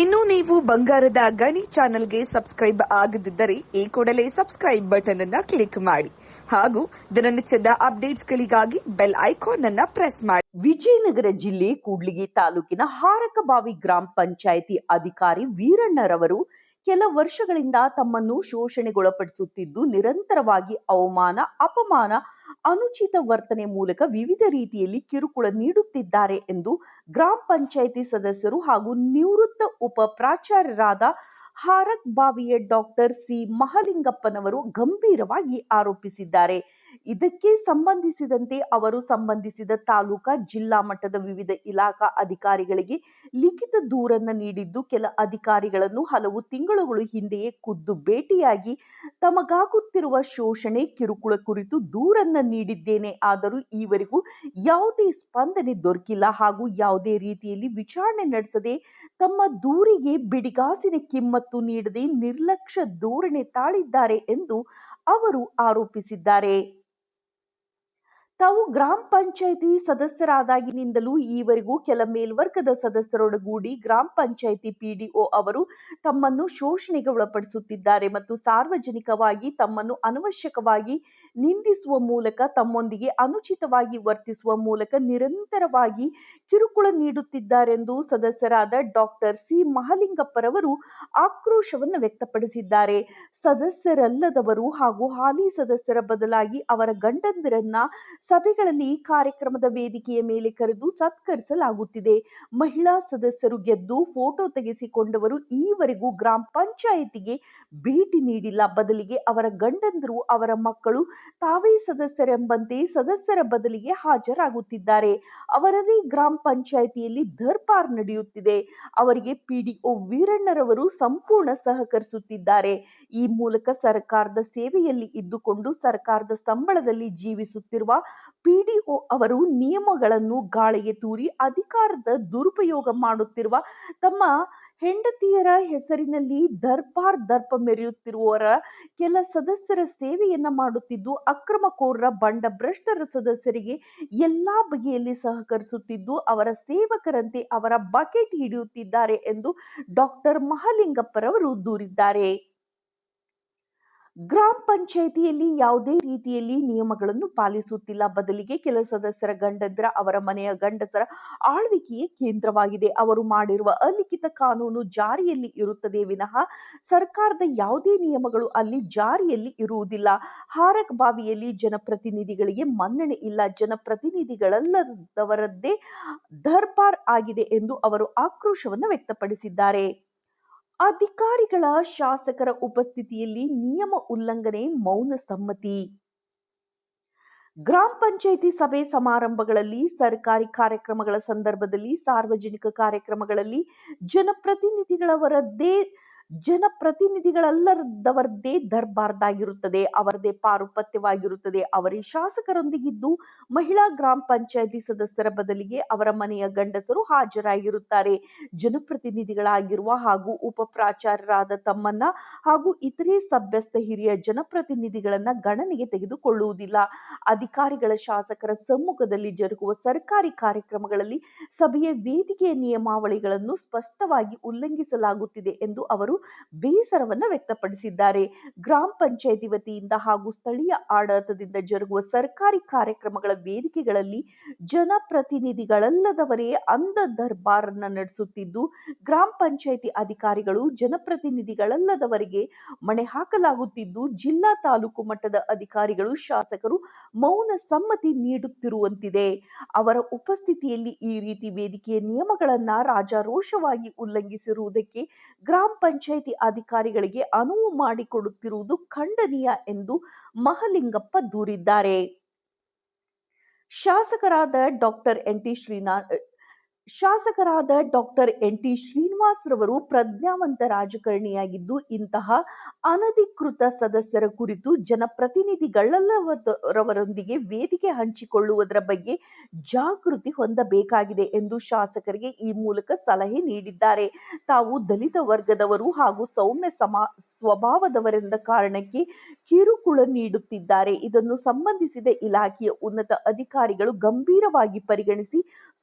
ಇನ್ನು ನೀವು ಬಂಗಾರದ ಗಣಿ ಚಾನೆಲ್ಗೆ ಸಬ್ಸ್ಕ್ರೈಬ್ ಆಗದಿದ್ದರೆ ಈ ಕೂಡಲೇ ಸಬ್ಸ್ಕ್ರೈಬ್ ಬಟನ್ ಅನ್ನ ಕ್ಲಿಕ್ ಮಾಡಿ. ಹಾಗೂ ದಿನನಿತ್ಯದ ಅಪ್ಡೇಟ್ಸ್ಗಳಿಗಾಗಿ ಬೆಲ್ ಐಕಾನ್ ಅನ್ನ ಪ್ರೆಸ್ ಮಾಡಿ. ವಿಜಯನಗರ ಜಿಲ್ಲೆ ಕೂಡ್ಲಿಗಿ ತಾಲೂಕಿನ ಹಾರಕಬಾವಿ ಗ್ರಾಮ ಪಂಚಾಯಿತಿ ಅಧಿಕಾರಿ ವೀರಣ್ಣರವರು ಕೆಲ ವರ್ಷಗಳಿಂದ ತಮ್ಮನ್ನು ಶೋಷಣೆಗೊಳಪಡಿಸುತ್ತಿದ್ದು ನಿರಂತರವಾಗಿ ಅವಮಾನ, ಅಪಮಾನ, ಅನುಚಿತ ವರ್ತನೆ ಮೂಲಕ ವಿವಿಧ ರೀತಿಯಲ್ಲಿ ಕಿರುಕುಳ ನೀಡುತ್ತಿದ್ದಾರೆ ಎಂದು ಗ್ರಾಮ ಪಂಚಾಯಿತಿ ಸದಸ್ಯರು ಹಾಗೂ ನಿವೃತ್ತ ಉಪ ಪ್ರಾಚಾರ್ಯರಾದ ಹಾರಕ್ ಬಾವಿಯ ಡಾಕ್ಟರ್ ಸಿ ಮಹಲಿಂಗಪ್ಪನವರು ಗಂಭೀರವಾಗಿ ಆರೋಪಿಸಿದ್ದಾರೆ. ಇದಕ್ಕೆ ಸಂಬಂಧಿಸಿದಂತೆ ಅವರು ಸಂಬಂಧಿಸಿದ ತಾಲೂಕಾ ಜಿಲ್ಲಾ ಮಟ್ಟದ ವಿವಿಧ ಇಲಾಖಾ ಅಧಿಕಾರಿಗಳಿಗೆ ಲಿಖಿತ ದೂರನ್ನ ನೀಡಿದ್ದು ಕೆಲ ಅಧಿಕಾರಿಗಳನ್ನು ಹಲವು ತಿಂಗಳುಗಳು ಹಿಂದೆಯೇ ಖುದ್ದು ಭೇಟಿಯಾಗಿ ತಮಗಾಗುತ್ತಿರುವ ಶೋಷಣೆ, ಕಿರುಕುಳ ಕುರಿತು ದೂರನ್ನ ನೀಡಿದ್ದೇನೆ. ಆದರೂ ಈವರೆಗೂ ಯಾವುದೇ ಸ್ಪಂದನೆ ದೊರಕಿಲ್ಲ. ಹಾಗೂ ಯಾವುದೇ ರೀತಿಯಲ್ಲಿ ವಿಚಾರಣೆ ನಡೆಸದೆ ತಮ್ಮ ದೂರಿಗೆ ಬಿಡಿಗಾಸಿನ ಕಿಮ್ಮತ್ತು ನೀಡದೆ ನಿರ್ಲಕ್ಷ್ಯ ಧೋರಣೆ ತಾಳಿದ್ದಾರೆ ಎಂದು ಅವರು ಆರೋಪಿಸಿದ್ದಾರೆ. ತಾವು ಗ್ರಾಮ ಪಂಚಾಯಿತಿ ಸದಸ್ಯರಾದಾಗಿನಿಂದಲೂ ಈವರೆಗೂ ಕೆಲ ಮೇಲ್ವರ್ಗದ ಸದಸ್ಯರೊಡಗೂಡಿ ಗ್ರಾಮ ಪಂಚಾಯಿತಿ ಪಿಡಿಒ ಅವರು ತಮ್ಮನ್ನು ಶೋಷಣೆಗೆ ಒಳಪಡಿಸುತ್ತಿದ್ದಾರೆ ಮತ್ತು ಸಾರ್ವಜನಿಕವಾಗಿ ತಮ್ಮನ್ನು ಅನವಶ್ಯಕವಾಗಿ ನಿಂದಿಸುವ ಮೂಲಕ ತಮ್ಮೊಂದಿಗೆ ಅನುಚಿತವಾಗಿ ವರ್ತಿಸುವ ಮೂಲಕ ನಿರಂತರವಾಗಿ ಕಿರುಕುಳ ನೀಡುತ್ತಿದ್ದಾರೆಂದು ಸದಸ್ಯರಾದ ಡಾಕ್ಟರ್ ಸಿ ಮಹಲಿಂಗಪ್ಪರವರು ಆಕ್ರೋಶವನ್ನು ವ್ಯಕ್ತಪಡಿಸಿದ್ದಾರೆ. ಸದಸ್ಯರಲ್ಲದವರು ಹಾಗೂ ಹಾಲಿ ಸದಸ್ಯರ ಬದಲಾಗಿ ಅವರ ಗಂಡಂದಿರನ್ನ ಸಭೆಗಳಲ್ಲಿ ಕಾರ್ಯಕ್ರಮದ ವೇದಿಕೆಯ ಮೇಲೆ ಕರೆದು ಸತ್ಕರಿಸಲಾಗುತ್ತಿದೆ. ಮಹಿಳಾ ಸದಸ್ಯರು ಗೆದ್ದು ಫೋಟೋ ತೆಗೆಸಿಕೊಂಡವರು ಈವರೆಗೂ ಗ್ರಾಮ ಪಂಚಾಯಿತಿಗೆ ಭೇಟಿ ನೀಡಿಲ್ಲ. ಬದಲಿಗೆ ಅವರ ಗಂಡಂದರು, ಅವರ ಮಕ್ಕಳು ತಾವೇ ಸದಸ್ಯರೆಂಬಂತೆ ಸದಸ್ಯರ ಬದಲಿಗೆ ಹಾಜರಾಗುತ್ತಿದ್ದಾರೆ. ಅವರದೇ ಗ್ರಾಮ ಪಂಚಾಯಿತಿಯಲ್ಲಿ ದರ್ಬಾರ್ ನಡೆಯುತ್ತಿದೆ. ಅವರಿಗೆ ಪಿಡಿಒ ವೀರಣ್ಣರವರು ಸಂಪೂರ್ಣ ಸಹಕರಿಸುತ್ತಿದ್ದಾರೆ. ಈ ಮೂಲಕ ಸರ್ಕಾರದ ಸೇವೆಯಲ್ಲಿ ಇದ್ದುಕೊಂಡು ಸರ್ಕಾರದ ಸಂಬಳದಲ್ಲಿ ಜೀವಿಸುತ್ತಿರುವ ಪಿಡಿಒ ಅವರು ನಿಯಮಗಳನ್ನು ಗಾಳಿಗೆ ತೂರಿ ಅಧಿಕಾರದ ದುರುಪಯೋಗ ಮಾಡುತ್ತಿರುವ ತಮ್ಮ ಹೆಂಡತಿಯರ ಹೆಸರಿನಲ್ಲಿ ದರ್ಬಾರ್ ದರ್ಪ ಮೆರೆಯುತ್ತಿರುವವರ ಕೆಲ ಸದಸ್ಯರ ಸೇವೆಯನ್ನ ಮಾಡುತ್ತಿದ್ದು ಅಕ್ರಮಕೋರರ ಬಂಡ ಭ್ರಷ್ಟರ ಸದಸ್ಯರಿಗೆ ಎಲ್ಲಾ ಬಗೆಯಲ್ಲಿ ಸಹಕರಿಸುತ್ತಿದ್ದು, ಅವರ ಸೇವಕರಂತೆ ಅವರ ಬಕೆಟ್ ಹಿಡಿಯುತ್ತಿದ್ದಾರೆ ಎಂದು ಡಾಕ್ಟರ್ ಮಹಲಿಂಗಪ್ಪರವರು ದೂರಿದ್ದಾರೆ. ಗ್ರಾಮ ಪಂಚಾಯಿತಿಯಲ್ಲಿ ಯಾವುದೇ ರೀತಿಯಲ್ಲಿ ನಿಯಮಗಳನ್ನು ಪಾಲಿಸುತ್ತಿಲ್ಲ. ಬದಲಿಗೆ ಕೆಲ ಸದಸ್ಯರ ಗಂಡಂದ್ರ, ಅವರ ಮನೆಯ ಗಂಡಸರ ಆಳ್ವಿಕೆಯೇ ಕೇಂದ್ರವಾಗಿದೆ. ಅವರು ಮಾಡಿರುವ ಅಲಿಖಿತ ಕಾನೂನು ಜಾರಿಯಲ್ಲಿ ಇರುತ್ತದೆ. ವಿನಃ ಸರ್ಕಾರದ ಯಾವುದೇ ನಿಯಮಗಳು ಅಲ್ಲಿ ಜಾರಿಯಲ್ಲಿ ಇರುವುದಿಲ್ಲ. ಹಾರಕ್ ಬಾವಿಯಲ್ಲಿ ಜನಪ್ರತಿನಿಧಿಗಳಿಗೆ ಮನ್ನಣೆ ಇಲ್ಲ. ಜನಪ್ರತಿನಿಧಿಗಳಲ್ಲದವರದ್ದೇ ದರ್ಬಾರ್ ಆಗಿದೆ ಎಂದು ಅವರು ಆಕ್ರೋಶವನ್ನು ವ್ಯಕ್ತಪಡಿಸಿದ್ದಾರೆ. ಅಧಿಕಾರಿಗಳ ಶಾಸಕರ ಉಪಸ್ಥಿತಿಯಲ್ಲಿ ನಿಯಮ ಉಲ್ಲಂಘನೆ, ಮೌನ ಸಮ್ಮತಿ. ಗ್ರಾಮ ಪಂಚಾಯಿತಿ ಸಭೆ ಸಮಾರಂಭಗಳಲ್ಲಿ ಸರ್ಕಾರಿ ಕಾರ್ಯಕ್ರಮಗಳ ಸಂದರ್ಭದಲ್ಲಿ, ಸಾರ್ವಜನಿಕ ಕಾರ್ಯಕ್ರಮಗಳಲ್ಲಿ ಜನಪ್ರತಿನಿಧಿಗಳವರದ್ದೇ ಜನಪ್ರತಿನಿಧಿಗಳಲ್ಲದವರದ್ದೇ ದರ್ಬಾರ್ದಾಗಿರುತ್ತದೆ ಅವರದೇ ಪಾರುಪತ್ಯವಾಗಿರುತ್ತದೆ. ಅವರೇ ಶಾಸಕರೊಂದಿಗಿದ್ದು ಮಹಿಳಾ ಗ್ರಾಮ ಪಂಚಾಯಿತಿ ಸದಸ್ಯರ ಬದಲಿಗೆ ಅವರ ಮನೆಯ ಗಂಡಸರು ಹಾಜರಾಗಿರುತ್ತಾರೆ. ಜನಪ್ರತಿನಿಧಿಗಳಾಗಿರುವ ಹಾಗೂ ಉಪ ಪ್ರಾಚಾರ್ಯರಾದ ತಮ್ಮನ್ನ ಹಾಗೂ ಇತರೆ ಸಭ್ಯಸ್ಥ ಹಿರಿಯ ಜನಪ್ರತಿನಿಧಿಗಳನ್ನ ಗಣನೆಗೆ ತೆಗೆದುಕೊಳ್ಳುವುದಿಲ್ಲ. ಅಧಿಕಾರಿಗಳ ಶಾಸಕರ ಸಮ್ಮುಖದಲ್ಲಿ ಜರುಗುವ ಸರ್ಕಾರಿ ಕಾರ್ಯಕ್ರಮಗಳಲ್ಲಿ ಸಭೆಯ ವೇದಿಕೆಯ ನಿಯಮಾವಳಿಗಳನ್ನು ಸ್ಪಷ್ಟವಾಗಿ ಉಲ್ಲಂಘಿಸಲಾಗುತ್ತಿದೆ ಎಂದು ಅವರು ಬೇಸರವನ್ನ ವ್ಯಕ್ತಪಡಿಸಿದ್ದಾರೆ. ಗ್ರಾಮ ಪಂಚಾಯತಿ ವತಿಯಿಂದ ಹಾಗೂ ಸ್ಥಳೀಯ ಆಡಳಿತದಿಂದ ಜರುಗುವ ಸರ್ಕಾರಿ ಕಾರ್ಯಕ್ರಮಗಳ ವೇದಿಕೆಗಳಲ್ಲಿ ಜನಪ್ರತಿನಿಧಿಗಳಲ್ಲದವರೇ ಅಂಧ ದರ್ಬಾರನ್ನ ನಡೆಸುತ್ತಿದ್ದು, ಗ್ರಾಮ ಪಂಚಾಯತಿ ಅಧಿಕಾರಿಗಳು ಜನಪ್ರತಿನಿಧಿಗಳಲ್ಲದವರಿಗೆ ಮಣೆ ಹಾಕಲಾಗುತ್ತಿದ್ದು, ಜಿಲ್ಲಾ ತಾಲೂಕು ಮಟ್ಟದ ಅಧಿಕಾರಿಗಳು, ಶಾಸಕರು ಮೌನ ಸಮ್ಮತಿ ನೀಡುತ್ತಿರುವಂತಿದೆ. ಅವರ ಉಪಸ್ಥಿತಿಯಲ್ಲಿ ಈ ರೀತಿ ವೇದಿಕೆಯ ನಿಯಮಗಳನ್ನ ರಾಜಾರೋಷವಾಗಿ ಉಲ್ಲಂಘಿಸಿರುವುದಕ್ಕೆ ಗ್ರಾಮ ಪಂಚಾಯಿತಿ ಅಧಿಕಾರಿಗಳಿಗೆ ಅನುವು ಮಾಡಿಕೊಡುತ್ತಿರುವುದು ಖಂಡನೀಯ ಎಂದು ಮಹಲಿಂಗಪ್ಪ ದೂರಿದ್ದಾರೆ. ಶಾಸಕರಾದ ಡಾಕ್ಟರ್ ಎನ್ ಟಿ ಶ್ರೀನಾಥ್ ಶಾಸಕರಾದ ಡಾಕ್ಟರ್ ಎನ್ ಟಿ ಶ್ರೀನಿವಾಸ್ ರವರು ಪ್ರಜ್ಞಾವಂತ ರಾಜಕಾರಣಿಯಾಗಿದ್ದು, ಇಂತಹ ಅನಧಿಕೃತ ಸದಸ್ಯರ ಕುರಿತು ಜನಪ್ರತಿನಿಧಿಗಳಲ್ಲವರೊಂದಿಗೆ ವೇದಿಕೆ ಹಂಚಿಕೊಳ್ಳುವುದರ ಬಗ್ಗೆ ಜಾಗೃತಿ ಹೊಂದಬೇಕಾಗಿದೆ ಎಂದು ಶಾಸಕರಿಗೆ ಈ ಮೂಲಕ ಸಲಹೆ ನೀಡಿದ್ದಾರೆ. ತಾವು ದಲಿತ ವರ್ಗದವರು ಹಾಗೂ ಸೌಮ್ಯ ಸಮಾ, ಸ್ವಭಾವದವರೆಂದ ಕಾರಣಕ್ಕೆ ಕಿರುಕುಳ ನೀಡುತ್ತಿದ್ದಾರೆ. ಇದನ್ನು ಸಂಬಂಧಿಸಿದ ಇಲಾಖೆಯ ಉನ್ನತ ಅಧಿಕಾರಿಗಳು ಗಂಭೀರವಾಗಿ ಪರಿಗಣಿಸಿ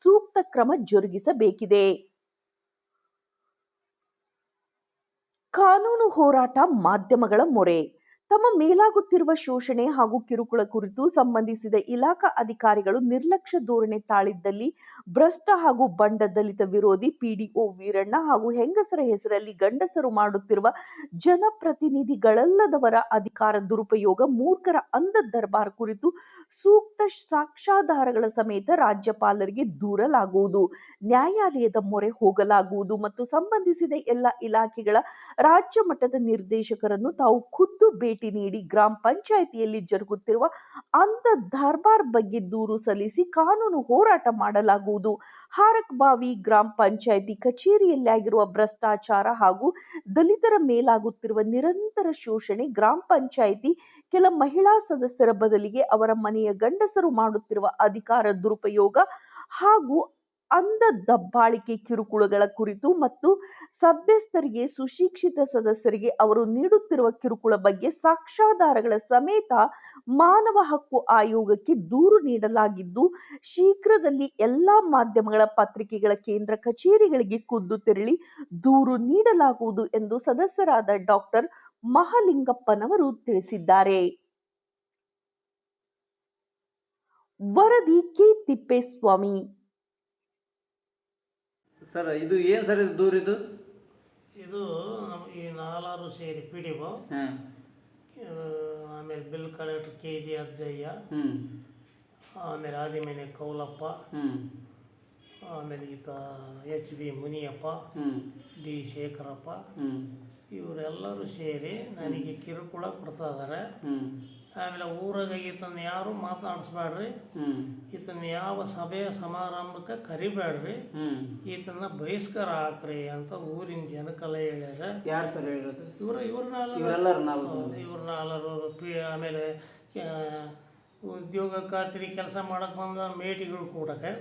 ಸೂಕ್ತ ಕ್ರಮ ಜರುಗಿಸಬೇಕಿದೆ. ಕಾನೂನು ಹೋರಾಟ ಮಾಧ್ಯಮಗಳ ಮೊರೆ. ತಮ್ಮ ಮೇಲಾಗುತ್ತಿರುವ ಶೋಷಣೆ ಹಾಗೂ ಕಿರುಕುಳ ಕುರಿತು ಸಂಬಂಧಿಸಿದ ಇಲಾಖಾ ಅಧಿಕಾರಿಗಳು ನಿರ್ಲಕ್ಷ್ಯ ಧೋರಣೆ ತಾಳಿದ್ದಲ್ಲಿ ಭ್ರಷ್ಟ ಹಾಗೂ ಬಂಡ ದಲಿತ ವಿರೋಧಿ ಪಿಡಿಒ ವೀರಣ್ಣ ಹಾಗೂ ಹೆಂಗಸರ ಹೆಸರಲ್ಲಿ ಗಂಡಸರು ಮಾಡುತ್ತಿರುವ ಜನಪ್ರತಿನಿಧಿಗಳಲ್ಲದವರ ಅಧಿಕಾರ ದುರುಪಯೋಗ, ಮೂರ್ಖರ ಅಂಧ ದರ್ಬಾರ್ ಕುರಿತು ಸೂಕ್ತ ಸಾಕ್ಷ್ಯಾಧಾರಗಳ ಸಮೇತ ರಾಜ್ಯಪಾಲರಿಗೆ ದೂರಲಾಗುವುದು, ನ್ಯಾಯಾಲಯದ ಮೊರೆ ಹೋಗಲಾಗುವುದು ಮತ್ತು ಸಂಬಂಧಿಸಿದ ಎಲ್ಲ ಇಲಾಖೆಗಳ ರಾಜ್ಯ ಮಟ್ಟದ ನಿರ್ದೇಶಕರನ್ನು ತಾವು ಖುದ್ದು ಭೇಟಿ ನೀಡಿ ಗ್ರಾಮ ಪಂಚಾಯಿತಿಯಲ್ಲಿ ಜರುಗುತ್ತಿರುವ ಅಂಧ ದರ್ಬಾರ್ ಬಗ್ಗೆ ದೂರು ಸಲ್ಲಿಸಿ ಕಾನೂನು ಹೋರಾಟ ಮಾಡಲಾಗುವುದು. ಹಾರಕ್ಬಾವಿ ಗ್ರಾಮ ಪಂಚಾಯಿತಿ ಕಚೇರಿಯಲ್ಲಿ ಆಗಿರುವ ಭ್ರಷ್ಟಾಚಾರ ಹಾಗೂ ದಲಿತರ ಮೇಲಾಗುತ್ತಿರುವ ನಿರಂತರ ಶೋಷಣೆ ಗ್ರಾಮ ಪಂಚಾಯಿತಿ, ಕೆಲ ಮಹಿಳಾ ಸದಸ್ಯರ ಬದಲಿಗೆ ಅವರ ಮನೆಯ ಗಂಡಸರು ಮಾಡುತ್ತಿರುವ ಅಧಿಕಾರ ದುರುಪಯೋಗ ಹಾಗೂ ಅಂಧ ದಬ್ಬಾಳಿಕೆ ಕಿರುಕುಳಗಳ ಕುರಿತು ಮತ್ತು ಸಭ್ಯಸ್ಥರಿಗೆ ಸುಶಿಕ್ಷಿತ ಸದಸ್ಯರಿಗೆ ಅವರು ನೀಡುತ್ತಿರುವ ಕಿರುಕುಳ ಬಗ್ಗೆ ಸಾಕ್ಷ್ಯಾಧಾರಗಳ ಸಮೇತ ಮಾನವ ಹಕ್ಕು ಆಯೋಗಕ್ಕೆ ದೂರು ನೀಡಲಾಗಿದ್ದು, ಶೀಘ್ರದಲ್ಲಿ ಎಲ್ಲಾ ಮಾಧ್ಯಮಗಳ ಪತ್ರಿಕೆಗಳ ಕೇಂದ್ರ ಕಚೇರಿಗಳಿಗೆ ಖುದ್ದು ತೆರಳಿ ದೂರು ನೀಡಲಾಗುವುದು ಎಂದು ಸದಸ್ಯರಾದ ಡಾಕ್ಟರ್ ಮಹಲಿಂಗಪ್ಪನವರು ತಿಳಿಸಿದ್ದಾರೆ. ವರದಿ ಕೆ ತಿಪ್ಪೇಸ್ವಾಮಿ ಸರ್ ಇದು ಏನು ಸರ್ ಇದು ದೂರ ಇದು? ಇದು ಈ ನಾಲ್ವರು ಸೇರಿ ಪಿ ಡಿ ಒ ಹಾಂ. ಆಮೇಲೆ bill collector K G Ajjayya. ಹ್ಞೂ ಆಮೇಲೆ ಆದಿಮೇಲೆ ಕೌಲಪ್ಪ. ಹ್ಞೂ ಆಮೇಲೆ ಈತ ಎಚ್ ಬಿ ಮುನಿಯಪ್ಪ. ಹ್ಞೂ ಡಿ ಶೇಖರಪ್ಪ. ಹ್ಞೂ ಇವರೆಲ್ಲರೂ ಸೇರಿ ನನಗೆ ಕಿರುಕುಳ ಕೊಡ್ತಾ ಇದ್ದಾರೆ ಹ್ಞೂ ಆಮೇಲೆ ಊರಾಗ ಈತನ ಯಾರು ಮಾತಾಡಿಸ್ಬೇಡ್ರಿ ಈತನ ಯಾವ ಸಭೆ ಸಮಾರಂಭಕ್ಕೆ ಕರಿಬೇಡ್ರಿ. ಈತನ ಬಹಿಷ್ಕಾರ ಹಾಕ್ರಿ ಅಂತ ಊರಿನ ಜನಕ್ಕೆಲ್ಲ ಹೇಳ್ಯಾರ. ಯಾರು ಸರ್ ಹೇಳಿರೋದು? ಇವರು ಇವ್ರನ್ನ ಇವರೆಲ್ಲರೂ ನಾವು ಇವ್ರ ನಾಲ್ವರು ಪಿ ಆಮೇಲೆ ಉದ್ಯೋಗ ಖಾತ್ರಿ ಕೆಲಸ ಮಾಡಕ್ಕೆ ಬಂದ ಮೇಟಿಗಳು ಕೂಡಕ್ಕೆ.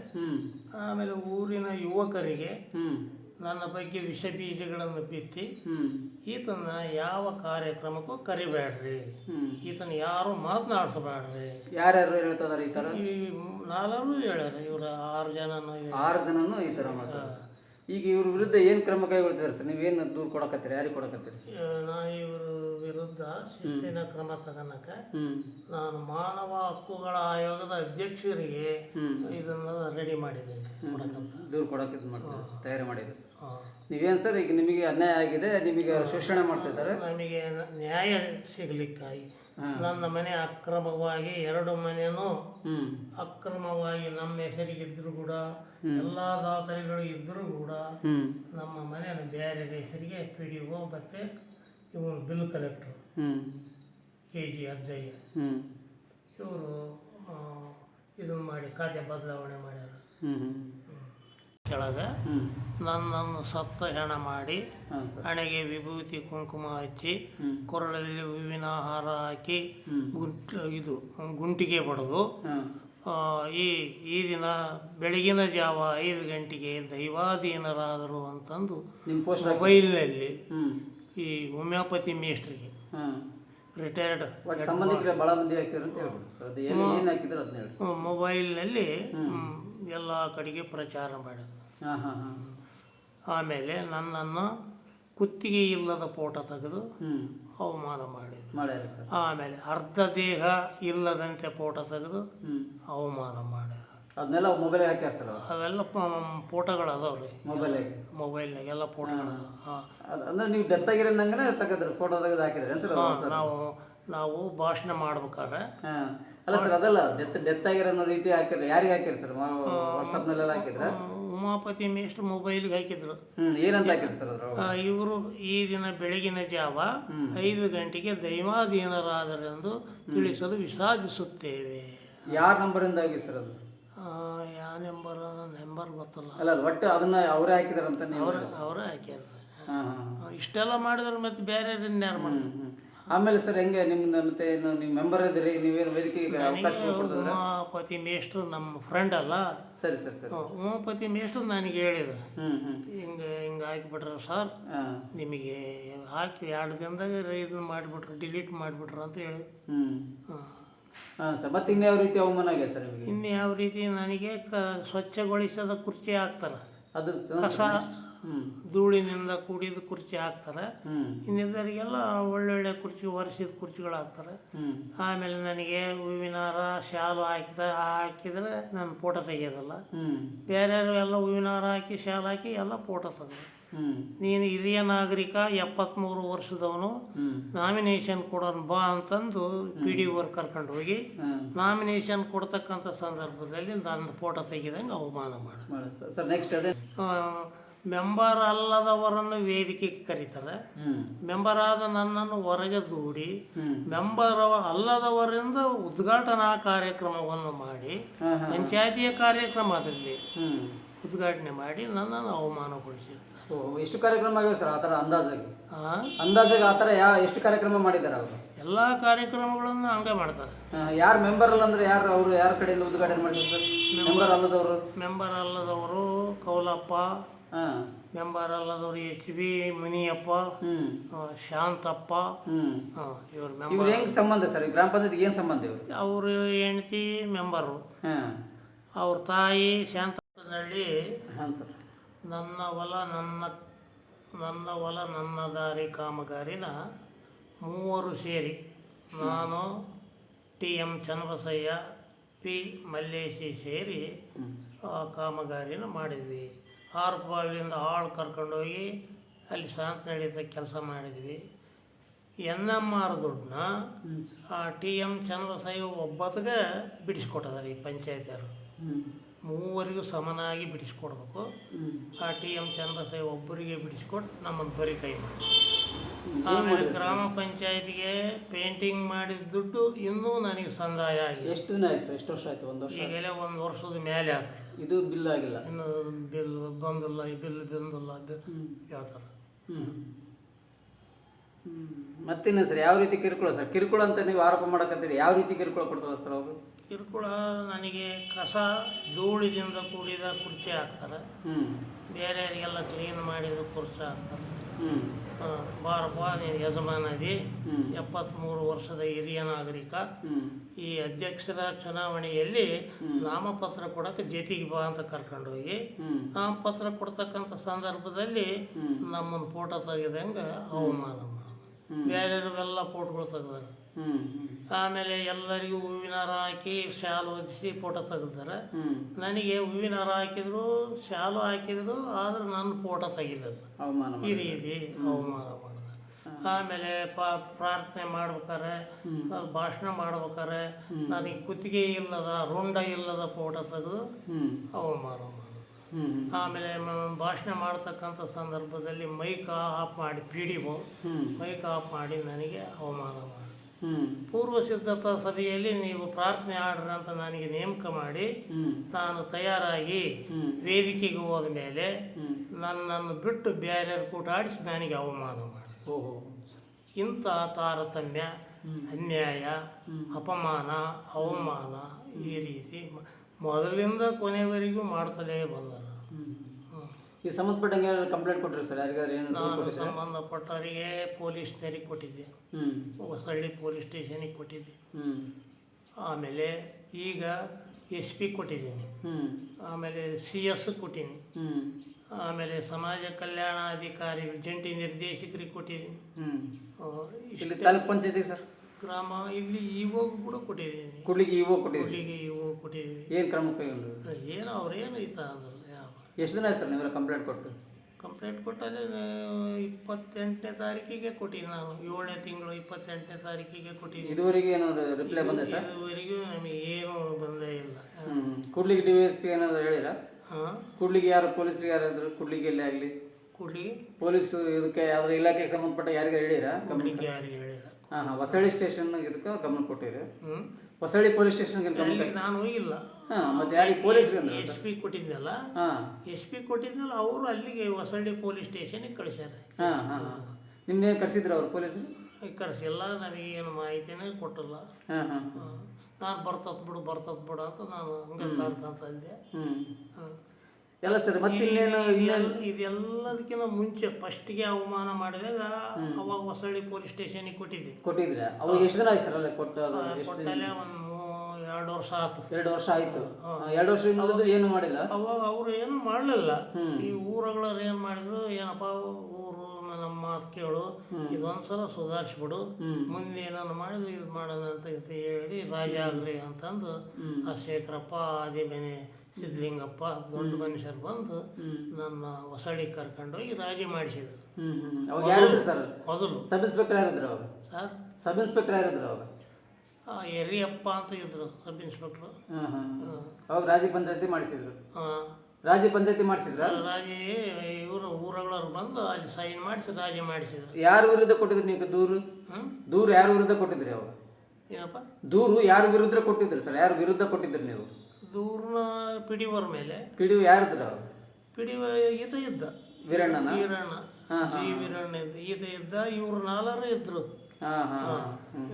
ಆಮೇಲೆ ಊರಿನ ಯುವಕರಿಗೆ ನನ್ನ ಬಗ್ಗೆ ವಿಷ ಬೀಜಗಳನ್ನು ಬಿತ್ತಿ ಈತನ ಯಾವ ಕಾರ್ಯಕ್ರಮಕ್ಕೂ ಕರಿಬೇಡ್ರಿ. ಈತನ ಯಾರು ಮಾತನಾಡಿಸಬೇಡ್ರಿ. ಯಾರ್ಯಾರು ಹೇಳ್ತದಾರ ಈ ತರ ಈ ನಾಲ್ವರು ಹೇಳ್ಯಾರ ಇವ್ರ ಆರು ಜನನು ಹೇಳ್ಯಾರ. ಆರು ಜನನು ಈ ತರ ಮಾಡ್ತಾರೆ. ಈಗ ಇವ್ರ ವಿರುದ್ಧ ಏನು ಕ್ರಮ ಕೈಗೊಳ್ತಿದ್ದಾರೆ ಸರ್? ನೀವೇನು ದೂರು ಕೊಡಕತ್ತೀರಿ ಯಾರಿಗೆ ಕೊಡಕತ್ತೀರಿ? ಆ, ನಾ ಇವ್ರ ವಿರುದ್ಧ ಶಿಸ್ತಿನ ಕ್ರಮ ತಗನಕ ನಾನು ಮಾನವ ಹಕ್ಕುಗಳ ಆಯೋಗದ ಅಧ್ಯಕ್ಷರಿಗೆ ಇದನ್ನ ರೆಡಿ ಮಾಡಿದ್ದೀನಿ. ದೂರು ಕೊಡಕ್ಕೆ ಇದು ತಯಾರಿ ಮಾಡಿರಿ ಸರ್. ನೀವೇನು ಸರ್ ಈಗ ನಿಮಗೆ ಅನ್ಯಾಯ ಆಗಿದೆ ನಿಮಗೆ ಶೋಷಣೆ ಮಾಡ್ತಿದ್ದಾರೆ ನಮಗೆ ನ್ಯಾಯ ಸಿಗಲಿಕ್ಕಾಗಿ. ನನ್ನ ಮನೆ ಅಕ್ರಮವಾಗಿ ಎರಡು ಮನೆಯೂ ಅಕ್ರಮವಾಗಿ ನಮ್ಮ ಹೆಸರಿಗಿದ್ರು ಕೂಡ ಎಲ್ಲ ದಾಖಲೆಗಳು ಇದ್ದರೂ ಕೂಡ ನಮ್ಮ ಮನೆಯನ್ನು ಬೇರೆ ಹೆಸರಿಗೆ ಪಿ ಡಿ ಒ ಮತ್ತು ಇವನು bill collector. K G Ajjayya. ಇವರು ಇದು ಮಾಡಿ ಖಾತೆ ಬದಲಾವಣೆ ಮಾಡ್ಯಾರ. ಕೆಳಗ ನನ್ನನ್ನು ಸತ್ತ ಹೆಣ ಮಾಡಿ ಹಣೆಗೆ ವಿಭೂತಿ ಕುಂಕುಮ ಹಚ್ಚಿ ಕೊರಳಲ್ಲಿ ಹೂವಿನ ಆಹಾರ ಹಾಕಿ ಗುಂಟ್ ಇದು ಗುಂಟಿಗೆ ಬಡಿದು. ಈ ಈ ದಿನ ಬೆಳಗಿನ ಜಾವ ಐದು ಗಂಟೆಗೆ ದೈವಾಧೀನರಾದರು ಅಂತಂದು ಮೊಬೈಲ್ನಲ್ಲಿ ಈ ಹೋಮಿಯೋಪತಿ ಮೇಸ್ಟ್ರಿಗೆ ರಿಟೈರ್ಡ್ ಒಟ್ಟು ಸಂಬಂಧಿಕರ ಭಾಳ ಮಂದಿ ಹಾಕಿದ್ರು ಅಂತ ಹೇಳ್ಬಿಡಿ ಸರ್. ಅದು ಏನು ಏನು ಹಾಕಿದ್ರು ಅದನ್ನ ಹೇಳಿ ಮೊಬೈಲ್ನಲ್ಲಿ ಎಲ್ಲ ಕಡೆಗೆ ಪ್ರಚಾರ ಮಾಡಿದ ಹಾಂ ಹಾಂ ಹಾಂ. ಆಮೇಲೆ ನನ್ನನ್ನು ಕುತ್ತಿಗೆ ಇಲ್ಲದ ಫೋಟೋ ತೆಗೆದು ಅವಮಾನ ಮಾಡಿ ಮಾಡ್ಯಾರ ಸರ್. ಆಮೇಲೆ ಅರ್ಧ ದೇಹ ಇಲ್ಲದಂತೆ ಫೋಟೋ ತೆಗೆದು ಅವಮಾನ ಮಾಡ್ಯಾರ ಅದನ್ನೆಲ್ಲ ಮೊಬೈಲ್ ಹಾಕ್ಯಾರ ಸರ್ ಅವೆಲ್ಲ ಫೋಟೋಗಳು ಅದಾವ್ರಿ ಮೊಬೈಲಿಗೆ ಮೊಬೈಲ್ನಾಗೆಲ್ಲ ಫೋಟೋಗಳು ಹಾಂ. ಅದು ಅಂದ್ರೆ ನೀವು ಡೆತ್ ಆಗಿರೋ ನಂಗೆ ತೆಗೆದ್ರಿ ಫೋಟೋ ತೆಗೆದು ಹಾಕಿದ್ರಿ ಸರ್ ನಾವು ನಾವು ಭಾಷಣ ಮಾಡ್ಬೇಕಾದ್ರೆ. ಹಾಂ. ಅಲ್ಲ ಸರ್ ಅದಲ್ಲ ಡೆತ್ ಡೆತ್ ಆಗಿರೋ ರೀತಿ ಹಾಕಿದ್ರೆ ಯಾರಿಗೆ ಹಾಕಿರಿ ಸರ್? ವಾಟ್ಸಪ್ನಲ್ಲೆಲ್ಲ ಹಾಕಿದ್ರೆ? ಉಮಾಪತಿ ಮೇಷ್ಟ್ರು ಮೊಬೈಲ್ಗೆ ಹಾಕಿದ್ರು. ಏನಂತ ಹಾಕಿದ್ರು ಸರ್ ಇವರು ಈ ದಿನ ಬೆಳಗಿನ ಜಾವ ಐದು ಗಂಟೆಗೆ ದೈವಾಧೀನರಾದರೆಂದು ತಿಳಿಸಲು ವಿಷಾದಿಸುತ್ತೇವೆ. ಯಾರ ನಂಬರಿಂದ ಆಗಿ ಸರ್ ಅದು? ಯಾವ ನಂಬರ್ ನಂಬರ್ ಗೊತ್ತಲ್ಲ. ಅಲ್ಲ ಒಟ್ಟು ಅದನ್ನ ಅವರೇ ಹಾಕಿದಾರಂತ ನೀವು ಅವ್ರ ಅವರೇ ಹಾಕ್ಯಾರ. ಹಾಂ ಇಷ್ಟೆಲ್ಲ ಮಾಡಿದ್ರೆ ಮತ್ತೆ ಬೇರೆ ಇನ್ಯಾರು ಮಾಡ್ತಾರೆ ಆಮೇಲೆ ಸರ್ ಹೆಂಗೆ ನಿಮ್ಮ ಮತ್ತೆ ನೀವು ಮೆಂಬರ್ ಇದ್ರಿ ನೀವೇನು ವೇದಿಕೆಗೆ ಅವಕಾಶ ಕೊಡ್ತಿದ್ರೆ ಉಮಾಪತಿ ಮೇಷ್ಟ್ರು ನಮ್ಮ ಫ್ರೆಂಡ್ ಅಲ್ಲ. ಸರಿ ಸರ್ ಸರಿ. ಉಮಾಪತಿ ಮೇಷ್ಟ್ರು ನನಗೆ ಹೇಳಿದ್ರು. ಹಿಂಗೆ ಹಿಂಗೆ ಹಾಕಿಬಿಟ್ರ ಸರ್. ನಿಮಗೆ ಹಾಕಿ ಎರಡು ದಿನದಾಗ ಇದನ್ನ ಮಾಡಿಬಿಟ್ರು ಡಿಲೀಟ್ ಮಾಡಿಬಿಟ್ರು ಅಂತ ಹೇಳಿ ಹ್ಞೂ ಹಾಂ ಸರ್ ಮತ್ತೆ ಇನ್ಯಾವ ರೀತಿ ಅವಮಾನ ಆಗಿದೆ ಸರ್ ನಿಮಗೆ? ಇನ್ನು ಯಾವ ರೀತಿ ನನಗೆ ಕ ಸ್ವಚ್ಛಗೊಳಿಸದ ಕುರ್ಚಿ ಹಾಕ್ತಾರ. ಅದು ಕಸ ಹ್ಞೂ ಧೂಳಿನಿಂದ ಕೂಡಿದ ಕುರ್ಚಿ ಹಾಕ್ತಾರ. ಹ್ಞೂ ಇನ್ನಿದ್ದರಿಗೆಲ್ಲ ಒಳ್ಳೊಳ್ಳೆ ಕುರ್ಚಿ ಒರೆಸಿದ ಕುರ್ಚಿಗಳು ಹಾಕ್ತಾರ. ಹ್ಞೂ ಆಮೇಲೆ ನನಗೆ ಹೂವಿನ ಹಾರ ಶಾಲು ಹಾಕಿದ ಹಾಕಿದ್ರೆ ನಾನು ಫೋಟೋ ತೆಗಿಯೋದಲ್ಲ. ಹ್ಞೂ ಬೇರೆಯವರು ಎಲ್ಲ ಹೂವಿನ ಹಾರ ಹಾಕಿ ಶಾಲು ಹಾಕಿ ಎಲ್ಲ ಫೋಟೋ ತೆಗೆದು ಹ್ಞೂ ನೀನು ಹಿರಿಯ ನಾಗರಿಕ ಎಪ್ಪತ್ತ್ಮೂರು ವರ್ಷದವನು ನಾಮಿನೇಷನ್ ಕೊಡೋಣ ಬಾ ಅಂತಂದು ಪಿ ಡಿ ಓರ್ ಕರ್ಕೊಂಡು ಹೋಗಿ ನಾಮಿನೇಷನ್ ಕೊಡ್ತಕ್ಕಂಥ ಸಂದರ್ಭದಲ್ಲಿ ನನ್ನ ಫೋಟೋ ತೆಗೆದಂಗೆ ಅವಮಾನ ಮಾಡ. ಮೆಂಬರ್ ಅಲ್ಲದವರನ್ನು ವೇದಿಕೆಗೆ ಕರೀತಾರೆ. ಮೆಂಬರ್ ಆದ ನನ್ನನ್ನು ಹೊರಗೆ ದೂಡಿ ಮೆಂಬರ್ ಅಲ್ಲದವರಿಂದ ಉದ್ಘಾಟನಾ ಕಾರ್ಯಕ್ರಮವನ್ನು ಮಾಡಿ ಪಂಚಾಯತಿಯ ಕಾರ್ಯಕ್ರಮದಲ್ಲಿ ಉದ್ಘಾಟನೆ ಮಾಡಿ ನನ್ನನ್ನು ಅವಮಾನಗೊಳಿಸಿರ್ತಾರೆ. ಎಷ್ಟು ಕಾರ್ಯಕ್ರಮ ಆಗಿವೆ ಸರ್ ಆ ಥರ ಅಂದಾಜಾಗಿ? ಅಂದಾಜಾಗಿ ಆ ಥರ ಯಾ ಎಷ್ಟು ಕಾರ್ಯಕ್ರಮ ಮಾಡಿದ್ದಾರೆ ಅವರು? ಎಲ್ಲ ಕಾರ್ಯಕ್ರಮಗಳನ್ನು ಹಂಗೆ ಮಾಡ್ತಾರೆ. ಯಾರು ಮೆಂಬರ್ ಅಲ್ಲ ಅಂದ್ರೆ ಯಾರು ಅವರು ಯಾರ ಕಡೆಯಿಂದ ಉದ್ಘಾಟನೆ ಮಾಡಿದ್ರು ಸರ್? ಮೆಂಬರ್ ಅಲ್ಲದವರು? ಮೆಂಬರ್ ಅಲ್ಲದವರು ಕೌಲಪ್ಪ ಹಾಂ. ಮೆಂಬರ್ ಅಲ್ಲದವರು ಎಚ್ ಬಿ ಮುನಿಯಪ್ಪ ಶಾಂತಪ್ಪ ಇವ್ರ ಮೆಂಬರ್ ಹೆಂಗ್ ಸಂಬಂಧ ಸರ್? ಗ್ರಾಮ ಪಂಚಾಯತ್ ಏನು ಸಂಬಂಧ ಇವರು? ಅವರು ಹೆಂಡತಿ ಮೆಂಬರು ಹಾಂ. ಅವ್ರ ತಾಯಿ ಶಾಂತಪ್ಪನಹಳ್ಳಿ ಹಾಂ ಸರ್. ನನ್ನ ಹೊಲ ನನ್ನ ನನ್ನ ಹೊಲ ನನ್ನ ದಾರಿ ಕಾಮಗಾರಿನ ಮೂವರು ಸೇರಿ ನಾನು T M Channabasayya, P Malleshi ಸೇರಿ ಆ ಕಾಮಗಾರಿನ ಮಾಡಿದ್ವಿ. ಆರು ಬಾವಿಯಿಂದ ಆಳು ಕರ್ಕೊಂಡೋಗಿ ಅಲ್ಲಿ ಶಾಂತ ನಡೀತ ಕೆಲಸ ಮಾಡಿದ್ವಿ. ಎನ್ ಎಂ ಆರ್ ದುಡ್ಡನ್ನ ಟಿ ಎಂ ಚನ್ನಬಸಯ್ಯ ಒಬ್ಬತ್ತಿಗೆ ಬಿಡಿಸ್ಕೊಟ್ಟಿದ್ದಾರೆ ಈ ಪಂಚಾಯತಿಯವರು. ಮೂವರಿಗೂ ಸಮನಾಗಿ ಬಿಡಿಸ್ಕೊಡ್ಬೇಕು. ಆ ಟಿ ಎಂ ಚನ್ನಬಸಯ್ಯ ಒಬ್ಬರಿಗೆ ಬಿಡಿಸ್ಕೊಟ್ಟು ನಮ್ಮನ್ನು ಬರಿ ಕೈ ಮಾಡಿ. ಆಮೇಲೆ ಗ್ರಾಮ ಪಂಚಾಯತಿಗೆ ಪೇಂಟಿಂಗ್ ಮಾಡಿದ ದುಡ್ಡು ಇನ್ನೂ ನನಗೆ ಸಂದಾಯ ಆಗಿದೆ. ಎಷ್ಟು ದಿನ ಆಯ್ತು ಸರ್? ಎಷ್ಟು ವರ್ಷ ಆಯ್ತು? ಒಂದು ವರ್ಷ? ಈಗಲೇ ಒಂದು ವರ್ಷದ ಮೇಲೆ ಆಯ್ತು. ಇದು ಬಿಲ್ ಆಗಿಲ್ಲ? ಇನ್ನು ಬಿಲ್ ಬಂದಿಲ್ಲ ಈ ಬಿಲ್ ಬಂದಿಲ್ಲ ಹೇಳ್ತಾರೆ. ಮತ್ತಿನ್ನ ಸರ್? ಯಾವ ರೀತಿ ಕಿರುಕುಳ ಸರ್? ಕಿರುಕುಳ ಅಂತ ನೀವು ಆರೋಪ ಮಾಡಕತ್ತೀರಿ ಯಾವ ರೀತಿ ಕಿರುಕುಳ ಕೊಡ್ತಾರೆ ಸರ್ ಅವರು? ಕಿರುಕುಳ ನನಗೆ ಕಸ ಧೂಳಿದಿಂದ ಕೂಡಿದ ಕುರ್ಚಿ ಹಾಕ್ತಾರೆ. ಬೇರೆಯವರಿಗೆಲ್ಲ ಕ್ಲೀನ್ ಮಾಡಿದ ಕುರ್ಚಿ ಹಾಕ್ತಾರೆ. ಬಾರಪ್ಪ ನೀನು ಯಜಮಾನದಿ. ಎಪ್ಪತ್ತ್ಮೂರು ವರ್ಷದ ಹಿರಿಯ ನಾಗರಿಕ. ಈ ಅಧ್ಯಕ್ಷರ ಚುನಾವಣೆಯಲ್ಲಿ ನಾಮಪತ್ರ ಕೊಡಕ್ಕೆ ಜೊತೆಗೆ ಬಾ ಅಂತ ಕರ್ಕೊಂಡೋಗಿ ಹ್ಞೂ ನಾಮಪತ್ರ ಕೊಡ್ತಕ್ಕಂಥ ಸಂದರ್ಭದಲ್ಲಿ. ನಮ್ಮನ್ನು ಫೋಟೋ ತೆಗೆದಂಗೆ ಅವಮಾನ ಮಾಡ ಹ್ಮ್. ಬೇರೆಯವ್ರಿಗೆಲ್ಲ ಫೋಟೋಗಳು ತೆಗೆದಾರೆ. ಆಮೇಲೆ ಎಲ್ಲರಿಗೂ ಹೂವಿನ ಹಾರ ಹಾಕಿ ಶಾಲು ಹೊದಿಸಿ ಫೋಟೋ ತೆಗೆದಾರೆ ನನಗೆ ಹೂವಿನ ಹಾರ ಹಾಕಿದ್ರು ಶಾಲು ಹಾಕಿದ್ರು ಆದ್ರೆ ನನ್ನ ಫೋಟೋ ತೆಗಿಲಿಲ್ಲ. ಅವಮಾನ ಈ ರೀತಿ ಅವಮಾನ ಮಾಡಿದೆ ಆಮೇಲೆ ಪಾ ಪ್ರಾರ್ಥನೆ ಮಾಡ್ಬೇಕಾರೆ ಭಾಷಣ ಮಾಡ್ಬೇಕಾರೆ ನನಗೆ ಕುತ್ತಿಗೆ ಇಲ್ಲದ ರುಂಡ ಇಲ್ಲದ ಫೋಟೋ ತೆಗೆದು ಅವಮಾನ ಮಾಡಿದೆ ಆಮೇಲೆ ಭಾಷಣ ಮಾಡ್ತಕ್ಕಂಥ ಸಂದರ್ಭದಲ್ಲಿ ಮೈಕ್ ಆಫ್ ಮಾಡಿ ಪಿ ಡಿ ಮೈಕ್ ಆಫ್ ಮಾಡಿ ನನಗೆ ಅವಮಾನ ಮಾಡಿ ಪೂರ್ವ ಸಿದ್ಧತಾ ಸಭೆಯಲ್ಲಿ ನೀವು ಪ್ರಾರ್ಥನೆ ಆಡ್ರ ಅಂತ ನನಗೆ ನೇಮಕ ಮಾಡಿ ನಾನು ತಯಾರಾಗಿ ವೇದಿಕೆಗೆ ಹೋದ ಮೇಲೆ ನನ್ನನ್ನು ಬಿಟ್ಟು ಬೇರೆಯವ್ರ ಕೂಟ ಆಡಿಸಿ ನನಗೆ ಅವಮಾನ ಮಾಡಿ ಓಹೋ. ಇಂಥ ತಾರತಮ್ಯ ಅನ್ಯಾಯ ಅಪಮಾನ ಅವಮಾನ ಈ ರೀತಿ ಮೊದಲಿಂದ ಕೊನೆವರೆಗೂ ಮಾಡ್ತಲೇ ಬಂದರು ಈ ಸಂಬಂಧಪಟ್ಟಂಗೆ ಕಂಪ್ಲೇಂಟ್ ಕೊಟ್ಟರು ಸರ್? ಯಾರಿಗಾರು ಪೊಲೀಸ್ ನಾನು? ಸಂಬಂಧಪಟ್ಟವರಿಗೆ ಪೊಲೀಸ್ನರಿಗೆ ಕೊಟ್ಟಿದ್ದೆ. ಹ್ಞೂ ಹೊಸಳ್ಳಿ ಪೊಲೀಸ್ ಸ್ಟೇಷನಿಗೆ ಕೊಟ್ಟಿದ್ದೆ. ಹ್ಞೂ ಆಮೇಲೆ ಈಗ ಎಸ್ ಪಿ ಕೊಟ್ಟಿದ್ದೀನಿ. ಹ್ಞೂ ಆಮೇಲೆ ಸಿ ಎಸ್ ಕೊಟ್ಟೀನಿ. ಹ್ಞೂ ಆಮೇಲೆ ಸಮಾಜ ಕಲ್ಯಾಣ ಅಧಿಕಾರಿ ಜಂಟಿ ನಿರ್ದೇಶಕರಿಗೆ ಕೊಟ್ಟಿದ್ದೀನಿ. ಇಲ್ಲಿ ತಾಲೂಕ್ ಪಂಚಾಯತಿ ಸರ್? ಗ್ರಾಮ ಇಲ್ಲಿ ಇವಾಗ ಕೂಡ ಕೊಟ್ಟಿದ್ದೀನಿ. ಕುಡ್ಲಿಗೆ ಇವಾಗ ಕೊಟ್ಟಿದ್ದೀನಿ ಕುಡ್ಲಿಗೆ ಇವಾಗ ಕೊಟ್ಟಿದ್ದೀನಿ ಏನು ಕ್ರಮ ಕೈಗೊಂಡ್ರಿ ಏನು ಅವ್ರೇನು ಐತ ಅಂದ್ರೆ. ಎಷ್ಟು ದಿನ ಸರ್ ನೀವೆಲ್ಲ ಕಂಪ್ಲೇಂಟ್ ಕೊಟ್ಟು? ಕಂಪ್ಲೇಂಟ್ ಕೊಟ್ಟಲ್ಲಿ ಇಪ್ಪತ್ತೆಂಟನೇ ತಾರೀಕಿಗೆ ಕೊಟ್ಟಿದ್ದೀನಿ ನಾನು. ಏಳನೇ ತಿಂಗಳು ಇಪ್ಪತ್ತೆಂಟನೇ ತಾರೀಕಿಗೆ ಕೊಟ್ಟಿದ್ದೀನಿ ಇದುವರೆಗೆ ಏನಾದ್ರು ರಿಪ್ಲೈ ಬಂದೈತಾ ಇದುವರೆಗೂ ನಮಗೆ ಏನು ಬಂದೇ ಇಲ್ಲ. ಕೂಡ್ಲಿಗೆ ಡಿ ಎಸ್ ಪಿ ಏನಾದ್ರು ಹೇಳಿಲ್ಲ ಹಾಂ? ಕೂಡ್ಲಿಗೆ ಯಾರು ಪೊಲೀಸರಿಗೆ ಯಾರಾದರೂ ಕೂಡ್ಲಿಗೆ ಎಲ್ಲೇ ಆಗಲಿ? ಕೂಡ್ಲಿಗೆ ಪೊಲೀಸು ಇದಕ್ಕೆ ಯಾವ್ದು ಇಲಾಖೆಗೆ ಸಂಬಂಧಪಟ್ಟ ಯಾರಿಗಾರು ಹೇಳಿರಾ? ಕೂಡ್ಲಿಗೆ ಯಾರಿಗೆ ಹೇಳಿಲ್ಲ. ಹಾಂ ಹಾಂ ಹೊಸಳ್ಳಿ ಸ್ಟೇಷನ್ ಇದಕ್ಕೆ ಗಮನ ಕೊಟ್ಟಿರಿ. ಹ್ಞೂ ಹೊಸಳ್ಳಿ ಪೊಲೀಸ್ ಸ್ಟೇಷನ್ಗೆ ಅಲ್ಲಿ ನಾನು ಹೋಗಿಲ್ಲ ಹಾಂ ಮತ್ತೆ ಯಾರಿಗೆ? ಪೊಲೀಸ್ ಎಸ್ ಪಿ ಕೊಟ್ಟಿದ್ನಲ್ಲ ಹಾಂ. ಎಸ್ ಪಿ ಕೊಟ್ಟಿದ್ನಲ್ಲ ಅವರು ಅಲ್ಲಿಗೆ ಹೊಸಳ್ಳಿ ಪೊಲೀಸ್ ಸ್ಟೇಷನಿಗೆ ಕಳಿಸ್ಯಾರ. ಹಾಂ ಹಾಂ ಹಾಂ. ನಿನ್ನೆ ಕರೆಸಿದ್ರು ಅವ್ರು ಪೊಲೀಸರು? ಕರೆಸಿಲ್ಲ ನನಗೇನು ಮಾಹಿತಿನೇ ಕೊಟ್ಟಿಲ್ಲ. ಹಾಂ ಹಾಂ. ನಾನು ಬರ್ತತ್ ಬಿಡು ಬರ್ತತ್ ಬಿಡು ಅಂತ ನಾನು ಹಂಗೆ ಇದ್ದೆ. ಹ್ಞೂ. ಎಲ್ಲ ಸರಿ. ಮತ್ತೆ ಇನ್ನೇನು ಇದೆಲ್ಲದಕ್ಕಿಂತ ಮುಂಚೆ ಫಸ್ಟಿಗೆ ಅವಮಾನ ಮಾಡಿದಾಗ ಅವಾಗ ಹೊಸಳ್ಳಿ ಪೊಲೀಸ್ ಸ್ಟೇಷನಿಗೆ ಕೊಟ್ಟಿದ್ದೆ ಕೊಟ್ಟಿದ್ರೆ. ಅವಾಗ ಎಷ್ಟು ದಿನ ಆಯ್ತು ಸರ್ ಅಲ್ಲ ಕೊಟ್ಟು ಒಂದು ಎರಡು ವರ್ಷ ಆಯ್ತು. ಎರಡು ವರ್ಷ ಆಯ್ತು. ಎರಡು ವರ್ಷದಿಂದ ಏನು ಮಾಡಿಲ್ಲ? ಅವಾಗ ಅವ್ರು ಏನು ಮಾಡಲಿಲ್ಲ. ಈ ಊರುಗಳವ್ರು ಏನು ಮಾಡಿದ್ರು ಏನಪ್ಪ ಊರು ನಮ್ಮ ಮಾತು ಕೇಳು ಇದೊಂದ್ಸಲ ಸುಧಾರಿಸ್ಬಿಡು. ಮುಂದೆ ಏನನ್ನ ಮಾಡಿದ್ರು ಇದು ಮಾಡೋಣ ಅಂತ ಹೇಳಿ ರಾಜ ಆಗ್ರಿ ಅಂತಂದು ಆ ಶೇಖರಪ್ಪ ಆದಿಬೇನೆ ಸಿದ್ಧಲಿಂಗಪ್ಪ ದೊಡ್ಡ ಮನುಷ್ಯರು ಬಂದು ನನ್ನ ಹೊಸಳಿ ಕರ್ಕೊಂಡೋಗಿ ರಾಜಿ ಮಾಡಿಸಿದ್ರು. ಅವಾಗ ಯಾರಿದ್ರು ಸರ್? ಮೊದಲು. ಸಬ್ ಇನ್ಸ್ಪೆಕ್ಟರ್ ಯಾರಿದ್ರು ಅವಾಗ? ಸರ್? ಸಬ್ ಇನ್ಸ್ಪೆಕ್ಟರ್ ಯಾರಿದ್ರು ಅವಾಗ? ಆ ಎರಿಯಪ್ಪ ಅಂತ ಇದ್ರು ಸಬ್ ಇನ್ಸ್ಪೆಕ್ಟ್ರು. ಅವಾಗ ರಾಜಿ ಪಂಚಾಯತಿ ಮಾಡಿಸಿದ್ರು. ಹಾಂ. ರಾಜಿ ಪಂಚಾಯತಿ ಮಾಡಿಸಿದ್ರ? ರಾಜಿ ಇವರು ಊರುಗಳವ್ರು ಬಂದು ಅಲ್ಲಿ ಸೈನ್ ಮಾಡಿಸಿ ರಾಜಿ ಮಾಡಿಸಿದ್ರು. ಯಾರ ವಿರುದ್ಧ ಕೊಟ್ಟಿದ್ರು ನೀವು ದೂರು? ಹ್ಮ್? ದೂರು ಯಾರ ವಿರುದ್ಧ ಕೊಟ್ಟಿದ್ರಿ ಅವಾಗ? ಏನಪ್ಪ? ದೂರು ಯಾರ ವಿರುದ್ಧ ಕೊಟ್ಟಿದ್ರು ಸರ್? ಯಾರ ವಿರುದ್ಧ ಕೊಟ್ಟಿದ್ರು ನೀವು? ದೂರ್ನ ಪಿಡಿವರ ಮೇಲೆ. ಪಿಡಿವು ಯಾರಿದ್ರು ಪಿಡಿವ ಈತ ಇದ್ದ. ವೀರಣ್ಣನ? ವೀರಣ್ಣ. ಜಿ ವೀರಣ್ಣ ಇದ್ದ. ಈತ ಇದ್ದ ಇವ್ರು ನಾಲ್ವರು ಇದ್ರು. ಹಾ ಹಾ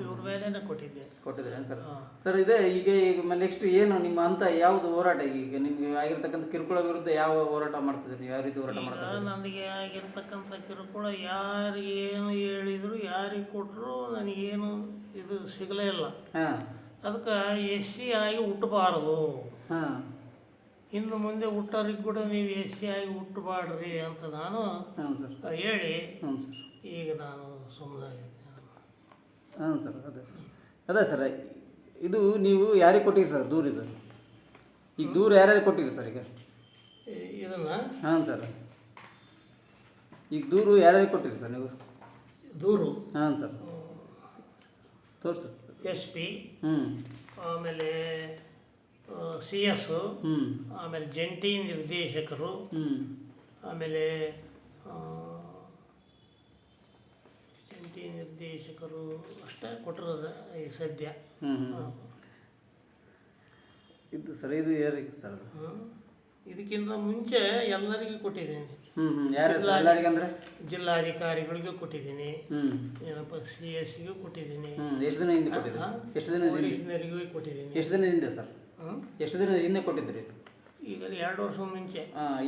ಇವ್ರ ಮೇಲೇನೆ ಕೊಟ್ಟಿದ್ದೆ. ಕೊಟ್ಟಿದ್ರಿ ಸರ್? ಸರ್ ಇದೆ ಈಗ ಈಗ ನೆಕ್ಸ್ಟ್ ಏನು ನಿಮ್ಮ ಅಂತ ಯಾವ್ದು ಹೋರಾಟ ಈಗ? ನಿಮ್ಗೆ ಆಗಿರ್ತಕ್ಕಂಥ ಕಿರುಕುಳ ವಿರುದ್ಧ ಯಾವ ಹೋರಾಟ ಮಾಡ್ತಿದ್ರಿ ನೀವು? ಯಾವ ರೀತಿ ಹೋರಾಟ ಮಾಡ್ತಿದ್ರಿ? ನನಗೆ ಆಗಿರ್ತಕ್ಕಂಥ ಕಿರುಕುಳ ಯಾರಿಗೆ ಏನು ಹೇಳಿದ್ರು ಯಾರಿಗೆ ಕೊಟ್ಟರು ನನಗೇನು ಇದು ಸಿಗಲೇ ಇಲ್ಲ. ಹಾ. ಅದಕ್ಕೆ ಎಸ್ ಸಿ ಆಗಿ ಹುಟ್ಟಬಾರದು ಹಾ. ಇನ್ನು ಮುಂದೆ ಹುಟ್ಟೋರಿಗೆ ಕೂಡ ನೀವು ಎಸ್ ಸಿ ಆಗಿ ಹುಟ್ಟಬಾಡ್ರಿ ಅಂತ ನಾನು ಹಾಂ ಸರ್. ಹೇಳಿ ಹ್ಞೂ ಸರ್. ಈಗ ನಾನು ಸುಮ್ಮನೆ ಹಾಂ ಸರ್ ಅದೇ ಸರ್. ಅದೇ ಸರ್ ಇದು ನೀವು ಯಾರಿಗೆ ಕೊಟ್ಟಿರಿ ಸರ್ ದೂರ ಇದು? ಈಗ ದೂರ ಯಾರ್ಯಾರು ಕೊಟ್ಟಿರಿ ಸರ್ ಈಗ? ಇದನ್ನ? ಹಾಂ ಸರ್. ಈಗ ದೂರು ಯಾರ್ಯಾರಿಗೆ ಕೊಟ್ಟಿರಿ ಸರ್ ನೀವು? ದೂರು? ಹಾಂ ಸರ್. ತೋರಿಸಿ ಎಸ್ ಪಿ ಆಮೇಲೆ ಸಿ ಎಸ್ ಆಮೇಲೆ ಜಂಟಿ ನಿರ್ದೇಶಕರು ಆಮೇಲೆ ಜಂಟಿ ನಿರ್ದೇಶಕರು ಅಷ್ಟೇ ಕೊಟ್ಟಿರೋದು ಈ ಸದ್ಯ. ಇದು ಸರ್ ಇದು ಯಾರಿಗೆ ಸರ್ ಇದಕ್ಕಿಂತ ಮುಂಚೆ ಎಲ್ಲರಿಗೂ ಕೊಟ್ಟಿದ್ದೀನಿ. ಅಂದರೆ ಜಿಲ್ಲಾಧಿಕಾರಿಗಳಿಗೂ ಕೊಟ್ಟಿದ್ದೀನಿ. ಹ್ಞೂ ಏನಪ್ಪ ಸಿ ಎಸ್ಗೂ ಕೊಟ್ಟಿದ್ದೀನಿ. ಹ್ಞೂ ಎಷ್ಟು ದಿನ ಹಿಂದೆ ಕೊಟ್ಟಿದ್ರಿ? ಎಷ್ಟು ದಿನ ಇಂಜಿನಿಯರಿಗೂ ಕೊಟ್ಟಿದ್ದೀನಿ. ಎಷ್ಟು ದಿನ ಹಿಂದೆ ಸರ್. ಎಷ್ಟು ದಿನ ಹಿಂದೆ ಕೊಟ್ಟಿದ್ರಿ? ಈಗ ಎರಡು ವರ್ಷ ಮುಂಚೆ.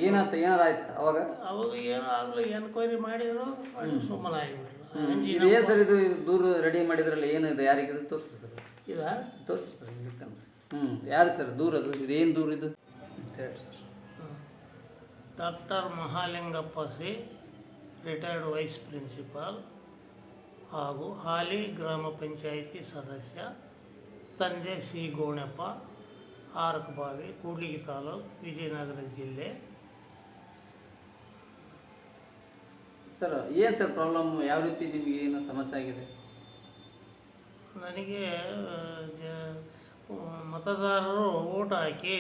ಏನಾಯ್ತು ಏನಾರು ಆಯ್ತು ಅವಾಗ? ಅವಾಗ ಏನೋ ಆಗಲಿ ಎನ್ಕ್ವೈರಿ ಮಾಡಿದ್ರು ಮಾಡಿ ಸುಮ್ಮನೆ ಆಗಿಬಿಟ್ರು ಏನು ಸರ್ ಇದು? ದೂರ ರೆಡಿ ಮಾಡಿದ್ರಲ್ಲ ಏನು ಇದು? ಯಾರಿಗೆ ಇದು ತೋರಿಸಿ ಸರ್? ಇದು? ತೋರಿಸಿ ಸರ್ ಹ್ಞೂ ಯಾರು ಸರ್ ದೂರ ಅದು ಇದು ಏನು ದೂರ ಇದು? ಸರಿ sir. Doctor Mahalingappa C retired vice principal ಹಾಗೂ ಹಾಲಿ ಗ್ರಾಮ ಪಂಚಾಯಿತಿ ಸದಸ್ಯ ತಂದೆ ಸಿ ಗೋಣಪ್ಪ ಆರಕಬಾವಿ ಕೂಡ್ಲಿಗಿ ತಾಲೂಕು ವಿಜಯನಗರ ಜಿಲ್ಲೆ. ಸರ್ ಏನು ಸರ್ ಪ್ರಾಬ್ಲಮ್? ಯಾವ ರೀತಿ ನಿಮಗೆ ಏನು ಸಮಸ್ಯೆ ಆಗಿದೆ? ನನಗೆ ಜ- ಮತದಾರರು ಓಟ್ ಹಾಕಿ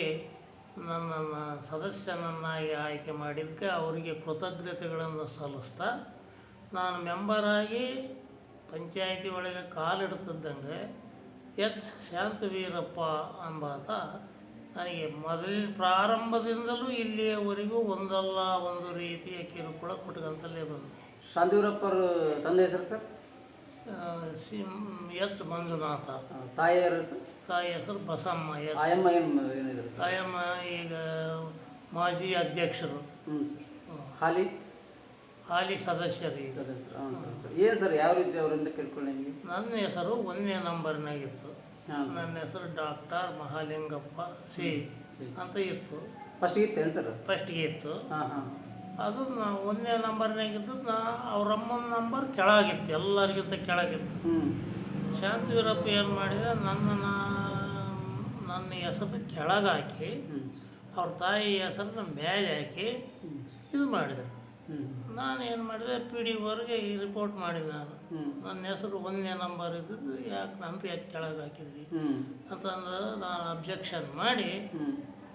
ನನ್ನನ್ನು ಸದಸ್ಯನನ್ನಾಗಿ ಆಯ್ಕೆ ಮಾಡಿದ್ದಕ್ಕೆ ಅವರಿಗೆ ಕೃತಜ್ಞತೆಗಳನ್ನು ಸಲ್ಲಿಸ್ತಾ ನಾನು ಮೆಂಬರಾಗಿ ಪಂಚಾಯಿತಿ ಒಳಗೆ ಕಾಲಿಡ್ತಿದ್ದಂಗೆ ಎಚ್ ಶಾಂತವೀರಪ್ಪ ಎಂಬಾತ ನನಗೆ ಮೊದಲಿನ ಪ್ರಾರಂಭದಿಂದಲೂ ಇಲ್ಲಿಯವರೆಗೂ ಒಂದಲ್ಲ ಒಂದು ರೀತಿಯ ಕಿರುಕುಳ ಕೊಟ್ಕೊಂತಲೇ ಬಂದು ಶಾಂತಿವರಪ್ಪರ, ತಂದೆ ಹೆಸರು ಸರ್? C H Manjunatha. ತಾಯಿ ಯಾರು ಸರ್? ತಾಯಿ ಹೆಸರು ಬಸಮ್ಮ ಎಚ್ ಆಯಮ್ಮ ಏನು ತಾಯಮ್ಮ ಈಗ ಮಾಜಿ ಅಧ್ಯಕ್ಷರು. ಹ್ಞೂ ಸರ್. ಹಾಲಿ? ಹಾಲಿ ಸದಸ್ಯರು ಈಗ. ಸದಸ್ಯರು ಹಾಂ ಸರ್ ಸರ್. ಏನು ಸರ್ ಯಾವ ರೀತಿ ಅವರಿಂದ ಕೇಳ್ಕೊಳ್ಳಿ ನಿಮಗೆ? ನನ್ನ ಹೆಸರು ಒಂದನೇ ನಂಬರ್ನಾಗಿತ್ತು. ನನ್ನ ಹೆಸರು ಡಾಕ್ಟರ್ ಮಹಾಲಿಂಗಪ್ಪ ಸಿ ಅಂತ ಇತ್ತು. ಫಸ್ಟ್ ಇತ್ತೇನು ಸರ್? ಫಸ್ಟ್ಗೆ ಇತ್ತು. ಹಾಂ ಹಾಂ. ಅದು ನಾ ಒಂದನೇ ನಂಬರ್ನಾಗಿದ್ದು ನಾ ಅವರಮ್ಮನ ನಂಬರ್ ಕೆಳಗಿತ್ತು ಎಲ್ಲರಿಗಿಂತ ಕೆಳಗಿತ್ತು. ಶಾಂತವೀರಪ್ಪ ಏನು ಮಾಡಿದ ನನ್ನ ನನ್ನ ಹೆಸರು ಕೆಳಗೆ ಹಾಕಿ ಅವ್ರ ತಾಯಿ ಹೆಸರನ್ನ ಮೇಲೆ ಹಾಕಿ ಇದು ಮಾಡಿದೆ. ನಾನು ಏನು ಮಾಡಿದೆ ಪಿ ಡಿ ವರ್ಗೆ ಈ ರಿಪೋರ್ಟ್ ಮಾಡಿದೆ ನಾನು. ನನ್ನ ಹೆಸರು ಒಂದನೇ ನಂಬರ್ ಇದ್ದದ್ದು ಯಾಕೆ ಅಂತ ಯಾಕೆ ಕೆಳಗೆ ಹಾಕಿದ್ವಿ ಅಂತಂದ್ರೆ ನಾನು ಅಬ್ಜೆಕ್ಷನ್ ಮಾಡಿ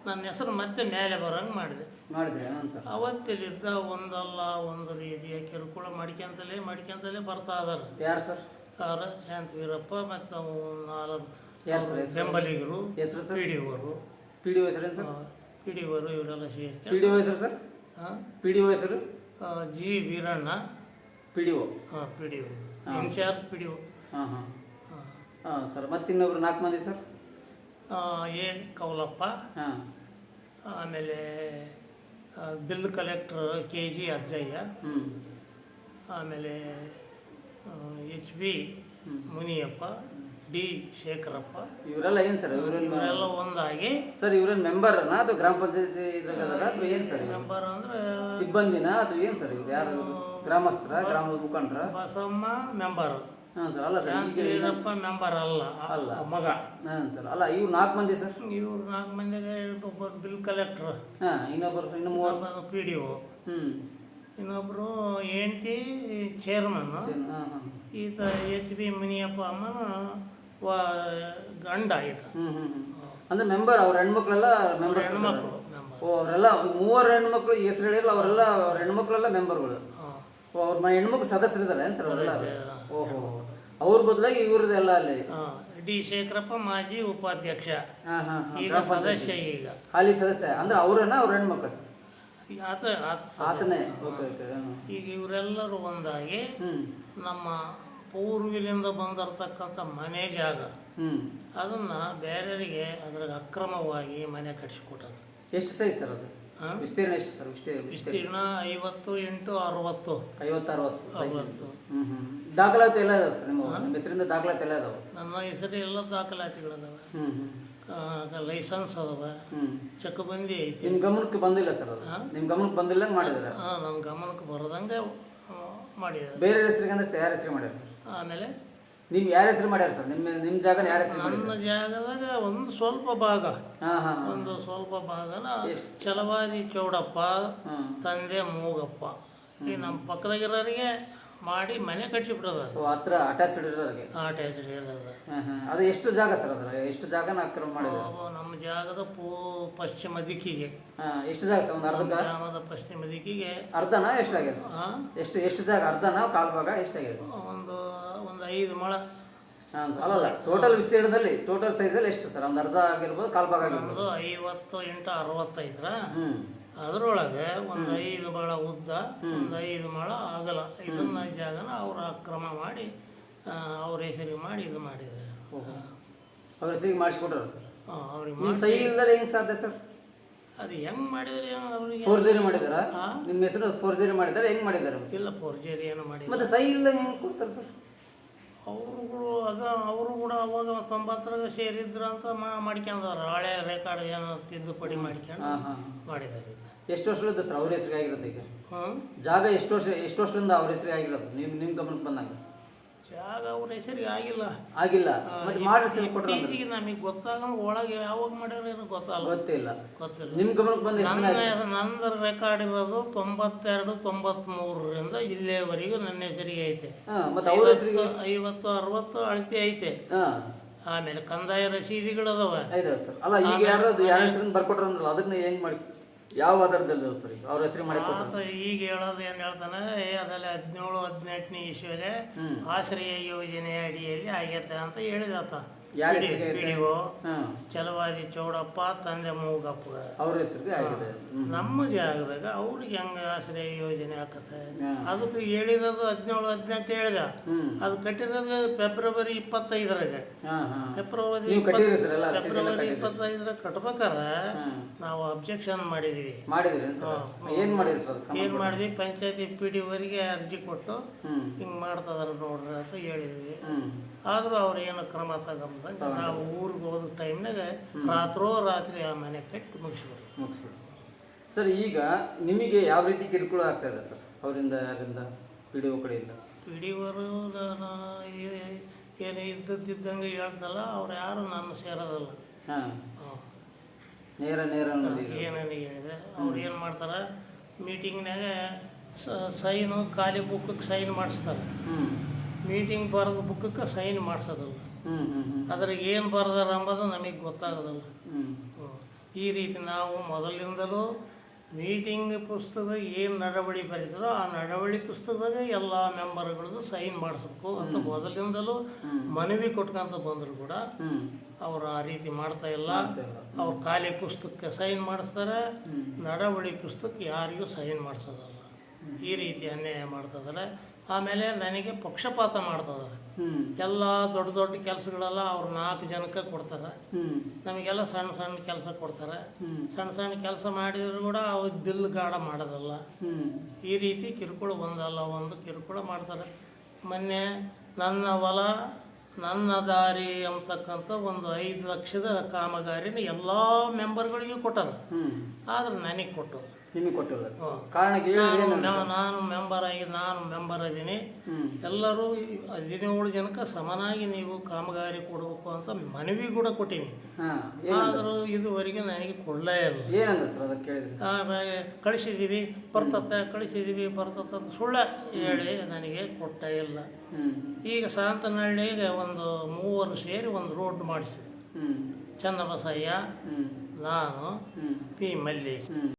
ನನ್ನ ಹೆಸರು ಮತ್ತೆ ಮೇಲೆ ಬರೋಂಗೆ ಮಾಡಿದೆ. ಮಾಡಿದ್ರೆ ಸರ್. ಅವತ್ತಿಲಿದ್ದ ಒಂದಲ್ಲ ಒಂದು ರೀತಿಯ ಕಿರುಕುಳ ಮಾಡ್ಕೊಂತಲೇ ಮಾಡ್ಕೊಂತಲೇ ಬರ್ತಾ ಇದಾರೆ ಯಾರು ಸರ್? ಅವ್ರ ಶಾಂತ ವೀರಪ್ಪ ಮತ್ತು ಅವು ನಾಲ್ಕು ಯಾರು ಸರ್ ಹೆಸರು? ಬೆಂಬಲಿಗರು ಹೆಸರು ಸರ್? ಪಿ ಡಿ ಅವರು ಪಿ ಡಿ ಒ ಹೆಸರೇನು ಸರ್? ಪಿ ಡಿ ಅವರು ಇವರೆಲ್ಲ ಪಿ ಸೇರಿ ಡಿ ಒ ಹೆಸರು ಸರ್? ಪಿ ಡಿ ಒ ಹೆಸರು G Veeranna. P D O ಹಾಂ. P D O. Incharge P D O ಹಾಂ. ಹಾಂ. ಹಾಂ ಸರ್ ಮತ್ತೆ ಇನ್ನೊಬ್ರು ನಾಲ್ಕು ಮಂದಿ ಸರ್? ಎ ಕೌಲಪ್ಪ? ಹಾಂ. ಆಮೇಲೆ bill collector K G Ajjayya. ಹ್ಞೂ ಆಮೇಲೆ H B. Muniyappa D Shekharappa. ಇವರೆಲ್ಲ ಏನು ಸರ್? ಇವರೆಲ್ಲ ಇವರೆಲ್ಲ ಒಂದಾಗಿ. ಸರ್ ಇವರೇನು ಮೆಂಬರ್ ಅದು ಗ್ರಾಮ ಪಂಚಾಯತಿ ಅಥವಾ ಏನು ಸರ್? ಮೆಂಬರ್ ಅಂದ್ರೆ ಸಿಬ್ಬಂದಿನ ಅಥವಾ ಏನು ಸರ್ ಇದು ಯಾರು ಗ್ರಾಮಸ್ಥರ ಗ್ರಾಮದ ಮುಖಂಡರ? ಬಸಮ್ಮ ಮೆಂಬರ್ ಹಾಂ ಸರ್ ಅಲ್ಲ ಸರ್ ಈಗ ಮೆಂಬರ್ ಅಲ್ಲ ಆ- ಅಲ್ಲ. ಆ ಮಗ. ಹಾಂ ಸರ್ ಅಲ್ಲ ಇವ್ರು ನಾಲ್ಕು ಮಂದಿ ಸರ್? ಇವ್ರು ನಾಲ್ಕು ಮಂದಿಗೆ ಒಬ್ಬರು ಬಿಲ್ ಕಲೆಕ್ಟ್ರ್ ಹಾಂ ಇನ್ನೊಬ್ಬರು ಇನ್ನು ಮೂವತ್ತು ಪಿ ಡಿ ಒ ಹ್ಞೂ ಇನ್ನೊಬ್ಬರು ಹೆಂಡತಿ ಚೇರ್ಮನ್ ಹಾಂ ಹಾಂ. ಈತ ಎಚ್ ಬಿ ಮುನಿಯಪ್ಪ ಅಮ್ಮನ ವ ಗಂಡ ಈತ. ಹ್ಞೂ ಹ್ಞೂ ಹ್ಞೂ ಅಂದ್ರೆ ಮೆಂಬರ್ ಅವ್ರ ಹೆಣ್ಮಕ್ಳೆಲ್ಲ ಮೆಂಬರ್ಸ್ ಹೆಣ್ಮಕ್ಳು ಮೆಂಬರ್ ಓ ಅವರೆಲ್ಲ ಮೂವರು ಹೆಣ್ಮಕ್ಳು ಹೆಸರು ಹೇಳಿಲ್ಲ ಅವರೆಲ್ಲ ಅವ್ರ ಹೆಣ್ಮಕ್ಳೆಲ್ಲ ಮೆಂಬರ್ಗಳು ಓ ಅವ್ರ ಮ ಹೆಣ್ಮಕ್ಳು ಸದಸ್ಯರಿದ್ದಾರೆ ಏನು ಸರ್ ಅವರೆಲ್ಲ? ಓಹೋ. ಅವ್ರ ಬದಲಾಗಿ ಇವ್ರದ್ದೆಲ್ಲ ಅಲ್ಲಿ. ಡಿ ಶೇಖರಪ್ಪ ಮಾಜಿ ಉಪಾಧ್ಯಕ್ಷ. ಈಗ ಸದಸ್ಯ ಈಗ. ಹಾಲಿ ಸದಸ್ಯ. ಅಂದ್ರೆ ಅವ್ರನ್ನ ಅವ್ರ ಹೆಣ್ಮಕ್ಳು. ಆತ. ಆತನೇ. ಈಗ ಇವರೆಲ್ಲರೂ ಒಂದಾಗಿ ನಮ್ಮ ಪೂರ್ವಿಲಿಂದ ಬಂದಿರತಕ್ಕಂತ ಮನೆ ಜಾಗ. ಅದನ್ನ ಬೇರೆಯವರಿಗೆ ಅದ್ರಾಗ ಅಕ್ರಮವಾಗಿ ಮನೆ ಕಟ್ಸಿಕೊಟ್ಟದು ಎಷ್ಟು ಸೈಜ್ ಸರ್ ಅದು? ವಿಸ್ತೀರ್ಣ ಎಷ್ಟು ಸರ್? ವಿಸ್ತೀರ್ಣ ವಿಸ್ತೀರ್ಣ. ಐವತ್ತು ಎಂಟು ಅರವತ್ತು. ಐವತ್ತು ಅರವತ್ತು ಅರವತ್ತು. ಹ್ಞೂ ಹ್ಞೂ ದಾಖಲಾತಿ ಎಲ್ಲ ಇದಾವೆ ಸರ್ ನಿಮ್ಮ ನಿಮ್ಮ ಹೆಸರಿಂದ ದಾಖಲಾತಿ ಎಲ್ಲ ಇದಾವೆ? ನನ್ನ ಹೆಸರು ಎಲ್ಲ ದಾಖಲಾತಿಗಳಿದಾವೆ. ಹ್ಞೂ ಹ್ಞೂ ಲೈಸೆನ್ಸ್ ಅದಾವ. ಹ್ಞೂ ಬಂದಿ ಐತಿ. ನಿಮ್ಮ ಗಮನಕ್ಕೆ ಬಂದಿಲ್ಲ ಸರ್ ಅದು? ನಿಮ್ಮ ಗಮನಕ್ಕೆ ಬಂದಿಲ್ಲ ಮಾಡಿದ್ರೆ? ಹಾಂ ನಮ್ಮ ಗಮನಕ್ಕೆ ಬರೋದಂಗೆ ಮಾಡಿದ್ದಾರೆ ಬೇರೆ ಹೆಸರಿಗೆ ಅಂದ್ರೆ ಯಾರ ಹೆಸರಿಗೆ ಮಾಡ್ಯಾರ ಆಮೇಲೆ ನೀವು ಯಾರ ಹೆಸರು ಮಾಡ್ಯಾರ ಸರ್? ನಿಮ್ಮ ನಿಮ್ಮ ಜಾಗನ ಯಾರ ಹೆಸರು ನಮ್ಮ ಮಾಡಿದ್ರು? ಜಾಗದಾಗ ಒಂದು ಸ್ವಲ್ಪ ಭಾಗ. ಹಾ ಹಾ ಒಂದು ಸ್ವಲ್ಪ ಭಾಗನ ಚಲವಾದಿ ಚೌಡಪ್ಪ ತಂದೆ ಮೂಗಪ್ಪ. ಈ ನಮ್ಮ ಪಕ್ಕದಾಗಿರೋರಿಗೆ ಮಾಡಿ ಮನೆ ಕಟ್ಸಿಬಿಟ್ಟದ ಓ ಹತ್ರ ಅಟ್ಯಾಚ್ಡ್ ಇರೋರಿಗೆ? ಅಟ್ಯಾಚ್ಡ್ ಇರೋದು ಹಾಂ ಹಾಂ. ಅದು ಎಷ್ಟು ಜಾಗ ಸರ್ ಅದ್ರ ಎಷ್ಟು ಜಾಗನ ಅಕ್ರಮ ಮಾಡಿದ್ರು ನಮ್ಮ ಜಾಗದ ಪೂ ಪಶ್ಚಿಮ ದಿಕ್ಕಿಗೆ. ಹಾ, ಎಷ್ಟು ಜಾಗ ಸರ್? ಒಂದು ಅರ್ಧ ಗ್ರಾಮದ ಪಶ್ಚಿಮ ದಿಕ್ಕಿಗೆ. ಅರ್ಧನಾ ಎಷ್ಟಾಗಿದೆ ಸರ್? ಆ, ಎಷ್ಟು ಎಷ್ಟು ಜಾಗ? ಅರ್ಧನಾ ಕಾಲು ಭಾಗ ಎಷ್ಟಾಗಿದೆ? ಒಂದು ಒಂದು ಐದು ಮೊಳ. ಅಲ್ಲ ಸರ್ ಅಲ್ಲಲ್ಲ ಟೋಟಲ್ ವಿಸ್ತೀರ್ಣದಲ್ಲಿ ಟೋಟಲ್ ಸೈಜಲ್ಲಿ ಎಷ್ಟು ಸರ್ ಒಂದು ಅರ್ಧ ಆಗಿರ್ಬೋದು ಕಾಲು ಭಾಗ ಆಗಿರ್ಬೋದು? ಒಂದು ಐವತ್ತು ಎಂಟು ಅರವತ್ತೈದರ ಹ್ಞೂ ಅದರೊಳಗೆ ಒಂದು ಐದು ಮೊಳ ಉದ್ದ ಒಂದು ಐದು ಮೊಳ ಅಗಲ. ಇದನ್ನ ಜಾಗನ ಅವ್ರು ಅಕ್ರಮ ಮಾಡಿ ಆ, ಅವ್ರ ಹೆಸರಿ ಮಾಡಿ ಇದು ಮಾಡಿದ್ದಾರೆ. ಓಹೋ. ಅವ್ರ ಹೆಸರಿಗೆ ಮಾಡಿಸ್ಕೊಟ್ರ ಸರ್ ಆ, ಅವ್ರಿಗೆ ನಿಮ್ಮ ಸಹಿ ಇಲ್ದರೆ ಹೆಂಗೆ ಸಾಧ್ಯ ಸರ್ ಅದು ಹೆಂಗ್ ಮಾಡಿದ್ರೆ ಅವ್ರಿಗೆ? ಫೋರ್ಜರಿ ಮಾಡಿದಾರ? ನಿಮ್ಮ ಹೆಸರು ಫೋರ್ಜರಿ ಮಾಡಿದ್ದಾರೆ ಹೆಂಗೆ ಮಾಡಿದ್ದಾರೆ ಇಲ್ಲ ಫೋರ್ಜರಿ ಏನು ಮಾಡಿ ಮತ್ತೆ ಸಹಿ ಇಲ್ದಂಗೆ ಹೆಂಗೆ ಕೊಡ್ತಾರೆ ಸರ್ ಅವರುಗಳು ಅದ ಅವರು ಕೂಡ ಅವಾಗ ತೊಂಬತ್ತರಾಗ ಸೇರಿದ್ರು ಅಂತ ಮಾ- ಮಾಡ್ಕೊಂಡವ್ರು. ಹಳೆ ರೆಕಾರ್ಡ್ ಏನೋ ತಿದ್ದುಪಡಿ ಮಾಡ್ಕೊಂಡು ಮಾಡಿದ್ದಾರೆ. ಎಷ್ಟು ವರ್ಷದಿಂದ ಸರ್ ಅವ್ರ ಹೆಸರಿಗೆ ಆಗಿರೋದು ಈಗ? ಹ್ಞೂ ಜಾಗ ಎಷ್ಟು ವರ್ಷ ಎಷ್ಟು ವರ್ಷದಿಂದ ಅವ್ರ ಹೆಸರಿಗೆ ಆಗಿರೋದು ನಿಮ್ಮ ನಿಮ್ಮ ಗಮನಕ್ಕೆ ಬಂದಾಗ. ಜಾಗ ಅವ್ರ ಹೆಸರಿಗೆ ಆಗಿಲ್ಲ. ಆಗಿಲ್ಲ. ಮತ್ತೆ ಮಾಡಿ ಸರ್ ಕೊಟ್ರೆ ಇತ್ತೀಚೆಗೆ ನಮಗೆ ಗೊತ್ತಾಗಂಗ ಒಳಗೆ ಯಾವಾಗ ಮಾಡ್ಯಾರ ಏನೋ ಗೊತ್ತಲ್ಲ. ಗೊತ್ತಿಲ್ಲ. ಗೊತ್ತಿಲ್ಲ. ನಿಮ್ಮ ಗಮನಕ್ಕೆ ಬಂದ ಎಷ್ಟು ದಿನ ಆಯ್ತು? ನನ್ನ ನಂದು ರೆಕಾರ್ಡ್ ಇರೋದು ತೊಂಬತ್ತೆರಡು ತೊಂಬತ್ಮೂರರಿಂದ ಇಲ್ಲಿಯವರೆಗೂ ನನ್ನ ಹೆಸರಿಗೆ ಐತೆ. ಹಾ ಮತ್ತೆ ಅವ್ರ ಹೆಸರಿಗೆ? ಐವತ್ತು ಐವತ್ತು ಅರವತ್ತು ಅಳತೆ ಐತೆ. ಹಾ. ಆಮೇಲೆ ಕಂದಾಯ ರಸೀದಿಗಳು ಅದಾವ ಐದಾವ್ ಸರ್. ಅಲ್ಲ ಈಗ ಯಾರು ಯಾರ ಹೆಸರನ್ನ ಬರ್ಕೊಟ್ರಂದ್ರಲ್ಲ ಅದನ್ನ ಹೆಂಗ್ ಮಾಡಿ ಯಾವ ಆಧಾರದಲ್ಲಿ ಸರ್? ಅವ್ರ ಹೆಸರು ಮಾಡಿ ಆತ ಈಗ ಹೇಳೋದು ಏನು ಹೇಳ್ತಾನೆ ಏ ಅದೆಲ್ಲ ಹದಿನೇಳು ಹದಿನೆಂಟನೇ ಇಸ್ವಿಗೆ ಆಶ್ರಯ ಯೋಜನೆ ಅಡಿಯಲ್ಲಿ ಆಗೈತೆ ಅಂತ ಹೇಳಿದಾತ ಯಾರ? ಪಿಡಿಒ ಚೌಡಪ್ಪ ತಂದೆ ಮೂಗಪ್ಪ. ಅವ್ರ ಹೆಸರಿಗೆ ಆಗಿದೆ. ನಮ್ಮ ಜಾಗದಾಗ ಅವ್ರಿಗೆ ಹೆಂಗ ಆಶ್ರಯ ಯೋಜನೆ ಹಾಕತ್ತೆ. ಅದಕ್ಕೆ ಹೇಳಿರೋದು ಹದಿನೇಳು ಹದಿನೆಂಟು ಹೇಳಿದ. ಅದು ಕಟ್ಟಿರೋದು ಫೆಬ್ರವರಿ ಇಪ್ಪತ್ತೈದರಾಗ. ಫೆಬ್ರವರಿ ಫೆಬ್ರವರಿ ಇಪ್ಪತ್ತೈದರ ಕಟ್ಬೇಕಾರ ನಾವು ಅಬ್ಜೆಕ್ಷನ್ ಮಾಡಿದೀವಿ ಏನ್ ಮಾಡಿದ್ವಿ? ಪಂಚಾಯತಿ ಪಿ ಡಿ ಅವರಿಗೆ ಅರ್ಜಿ ಕೊಟ್ಟು ಹಿಂಗ್ ಮಾಡ್ತದಾರ ನೋಡ್ರಿ ಅಂತ ಹೇಳಿದ್ವಿ. ಆದರೂ ಅವ್ರು ಏನು ಕ್ರಮ ತಗೊಂಬಂದು ನಾವು ಊರಿಗೆ ಹೋದ ಟೈಮ್ನಾಗ ರಾತ್ರೋ ರಾತ್ರಿ ಆ ಮನೆ ಕಟ್ಟಿ ಮುಗಿಸ್ಬಿಡ್ರಿ ಮುಗಿಸ್ಬಿಡಿ ಸರ್ ಈಗ ನಿಮಗೆ ಯಾವ ರೀತಿ ಕಿರುಕುಳ ಆಗ್ತಾ ಇದೆ ಸರ್ ಅವರಿಂದ ಯಾರಿಂದ ಪಿ ಡಿ ಒ ಕಡೆಯಿಂದ? ಪಿ ಡಿ ಏನೇ ಏನು ಇದ್ದದ್ದಿದ್ದಂಗೆ ಹೇಳ್ತಲ್ಲ ಅವ್ರು ಯಾರು ನಾನು ಸೇರೋದಲ್ಲ. ಹಾಂ. ನೇರ ನೇರ ಅನ್ನೋದು ಈಗ. ಏನೇನು ಹೇಳಿದೆ ಅವ್ರು ಏನು ಮಾಡ್ತಾರೆ ಮೀಟಿಂಗ್ನಾಗ ಸೈನು ಖಾಲಿ ಬುಕ್ಕಿಗೆ ಸೈನ್ ಮಾಡಿಸ್ತಾರೆ. ಮೀಟಿಂಗ್ ಬರೆದ ಬುಕ್ಕಕ್ಕೆ ಸೈನ್ ಮಾಡಿಸೋದಲ್ಲ. ಅದ್ರಾಗ ಏನು ಬರ್ದಾರ ಅಂಬೋದು ನಮಗೆ ಗೊತ್ತಾಗೋದಿಲ್ಲ. ಈ ರೀತಿ ನಾವು ಮೊದಲಿಂದಲೂ ಮೀಟಿಂಗ್ ಪುಸ್ತಕದಾಗ ಏನು ನಡವಳಿ ಬರೀತಾರೋ ಆ ನಡವಳಿ ಪುಸ್ತಕದಾಗ ಎಲ್ಲ ಮೆಂಬರ್ಗಳದ್ದು ಸೈನ್ ಮಾಡಿಸ್ಬೇಕು ಅಂತ ಮೊದಲಿಂದಲೂ ಮನವಿ ಕೊಟ್ಕೊಂತ ಬಂದರು ಕೂಡ ಅವ್ರು ಆ ರೀತಿ ಮಾಡ್ತಾ ಇಲ್ಲ. ಮಾಡ್ತಾ ಇಲ್ಲ. ಅವ್ರು ಖಾಲಿ ಪುಸ್ತಕಕ್ಕೆ ಸೈನ್ ಮಾಡಿಸ್ತಾರೆ. ನಡವಳಿ ಪುಸ್ತಕ ಯಾರಿಗೂ ಸೈನ್ ಮಾಡಿಸೋದಲ್ಲ. ಈ ರೀತಿ ಅನ್ಯಾಯ ಮಾಡ್ತಿದ್ದಾರೆ ಆಮೇಲೆ ನನಗೆ ಪಕ್ಷಪಾತ ಮಾಡ್ತದ. ಎಲ್ಲ ದೊಡ್ಡ ದೊಡ್ಡ ಕೆಲಸಗಳೆಲ್ಲ ಅವ್ರು ನಾಲ್ಕು ಜನಕ್ಕೆ ಕೊಡ್ತಾರೆ. ನಮಗೆಲ್ಲ ಸಣ್ಣ ಸಣ್ಣ ಕೆಲಸ ಕೊಡ್ತಾರೆ. ಸಣ್ಣ ಸಣ್ಣ ಕೆಲಸ ಮಾಡಿದ್ರು ಕೂಡ ಅವ್ರು ಬಿಲ್ ಗಾಢ ಮಾಡೋದಲ್ಲ. ಈ ರೀತಿ ಕಿರುಕುಳ ಒಂದಲ್ಲ ಒಂದು ಕಿರುಕುಳ ಮಾಡ್ತಾರೆ. ಮೊನ್ನೆ ನನ್ನ ಹೊಲ ನನ್ನ ದಾರಿ ಅಂತಕ್ಕಂಥ ಒಂದು ಐದು ಲಕ್ಷದ ಕಾಮಗಾರಿನ ಎಲ್ಲ ಮೆಂಬರ್ಗಳಿಗೂ ಕೊಟ್ಟರು. ಆದ್ರೆ ನನಗೆ ಕೊಟ್ಟು ನಿಮಗೆ ಕೊಟ್ಟಿಲ್ಲ ಕಾರಣ ನಾನು ಮೆಂಬರ್ ಆಗಿ ನಾನು ಮೆಂಬರ್ ಅದೀನಿ. ಎಲ್ಲರೂ ಹದಿನೇಳು ಜನಕ್ಕೆ ಸಮನಾಗಿ ನೀವು ಕಾಮಗಾರಿ ಕೊಡಬೇಕು ಅಂತ ಮನವಿ ಕೂಡ ಕೊಟ್ಟೀನಿ. ಆದರೂ ಇದುವರೆಗೆ ನನಗೆ ಕೊಡಲೇ ಇಲ್ಲ. ಏನಂದ ಸರ್ ಅದಕ್ಕೆ ಕೇಳಿದ್ರಿ? ಆಮೇಲೆ ಕಳಿಸಿದ್ದೀವಿ ಬರ್ತತ್ತೆ ಕಳಿಸಿದ್ದೀವಿ ಬರ್ತತ್ತೆ ಅಂತ ಸುಳ್ಳ ಹೇಳಿ ನನಗೆ ಕೊಟ್ಟೇ ಇಲ್ಲ. ಈಗ ಸಾಂತನಹಳ್ಳಿಗೆ ಒಂದು ಮೂವರು ಸೇರಿ ಒಂದು ರೋಡ್ ಮಾಡಿಸಿ ಚನ್ನಬಸಯ್ಯ ನಾನು ಪಿ ಮಲ್ಲೇಶ್. ಹ್ಮ್.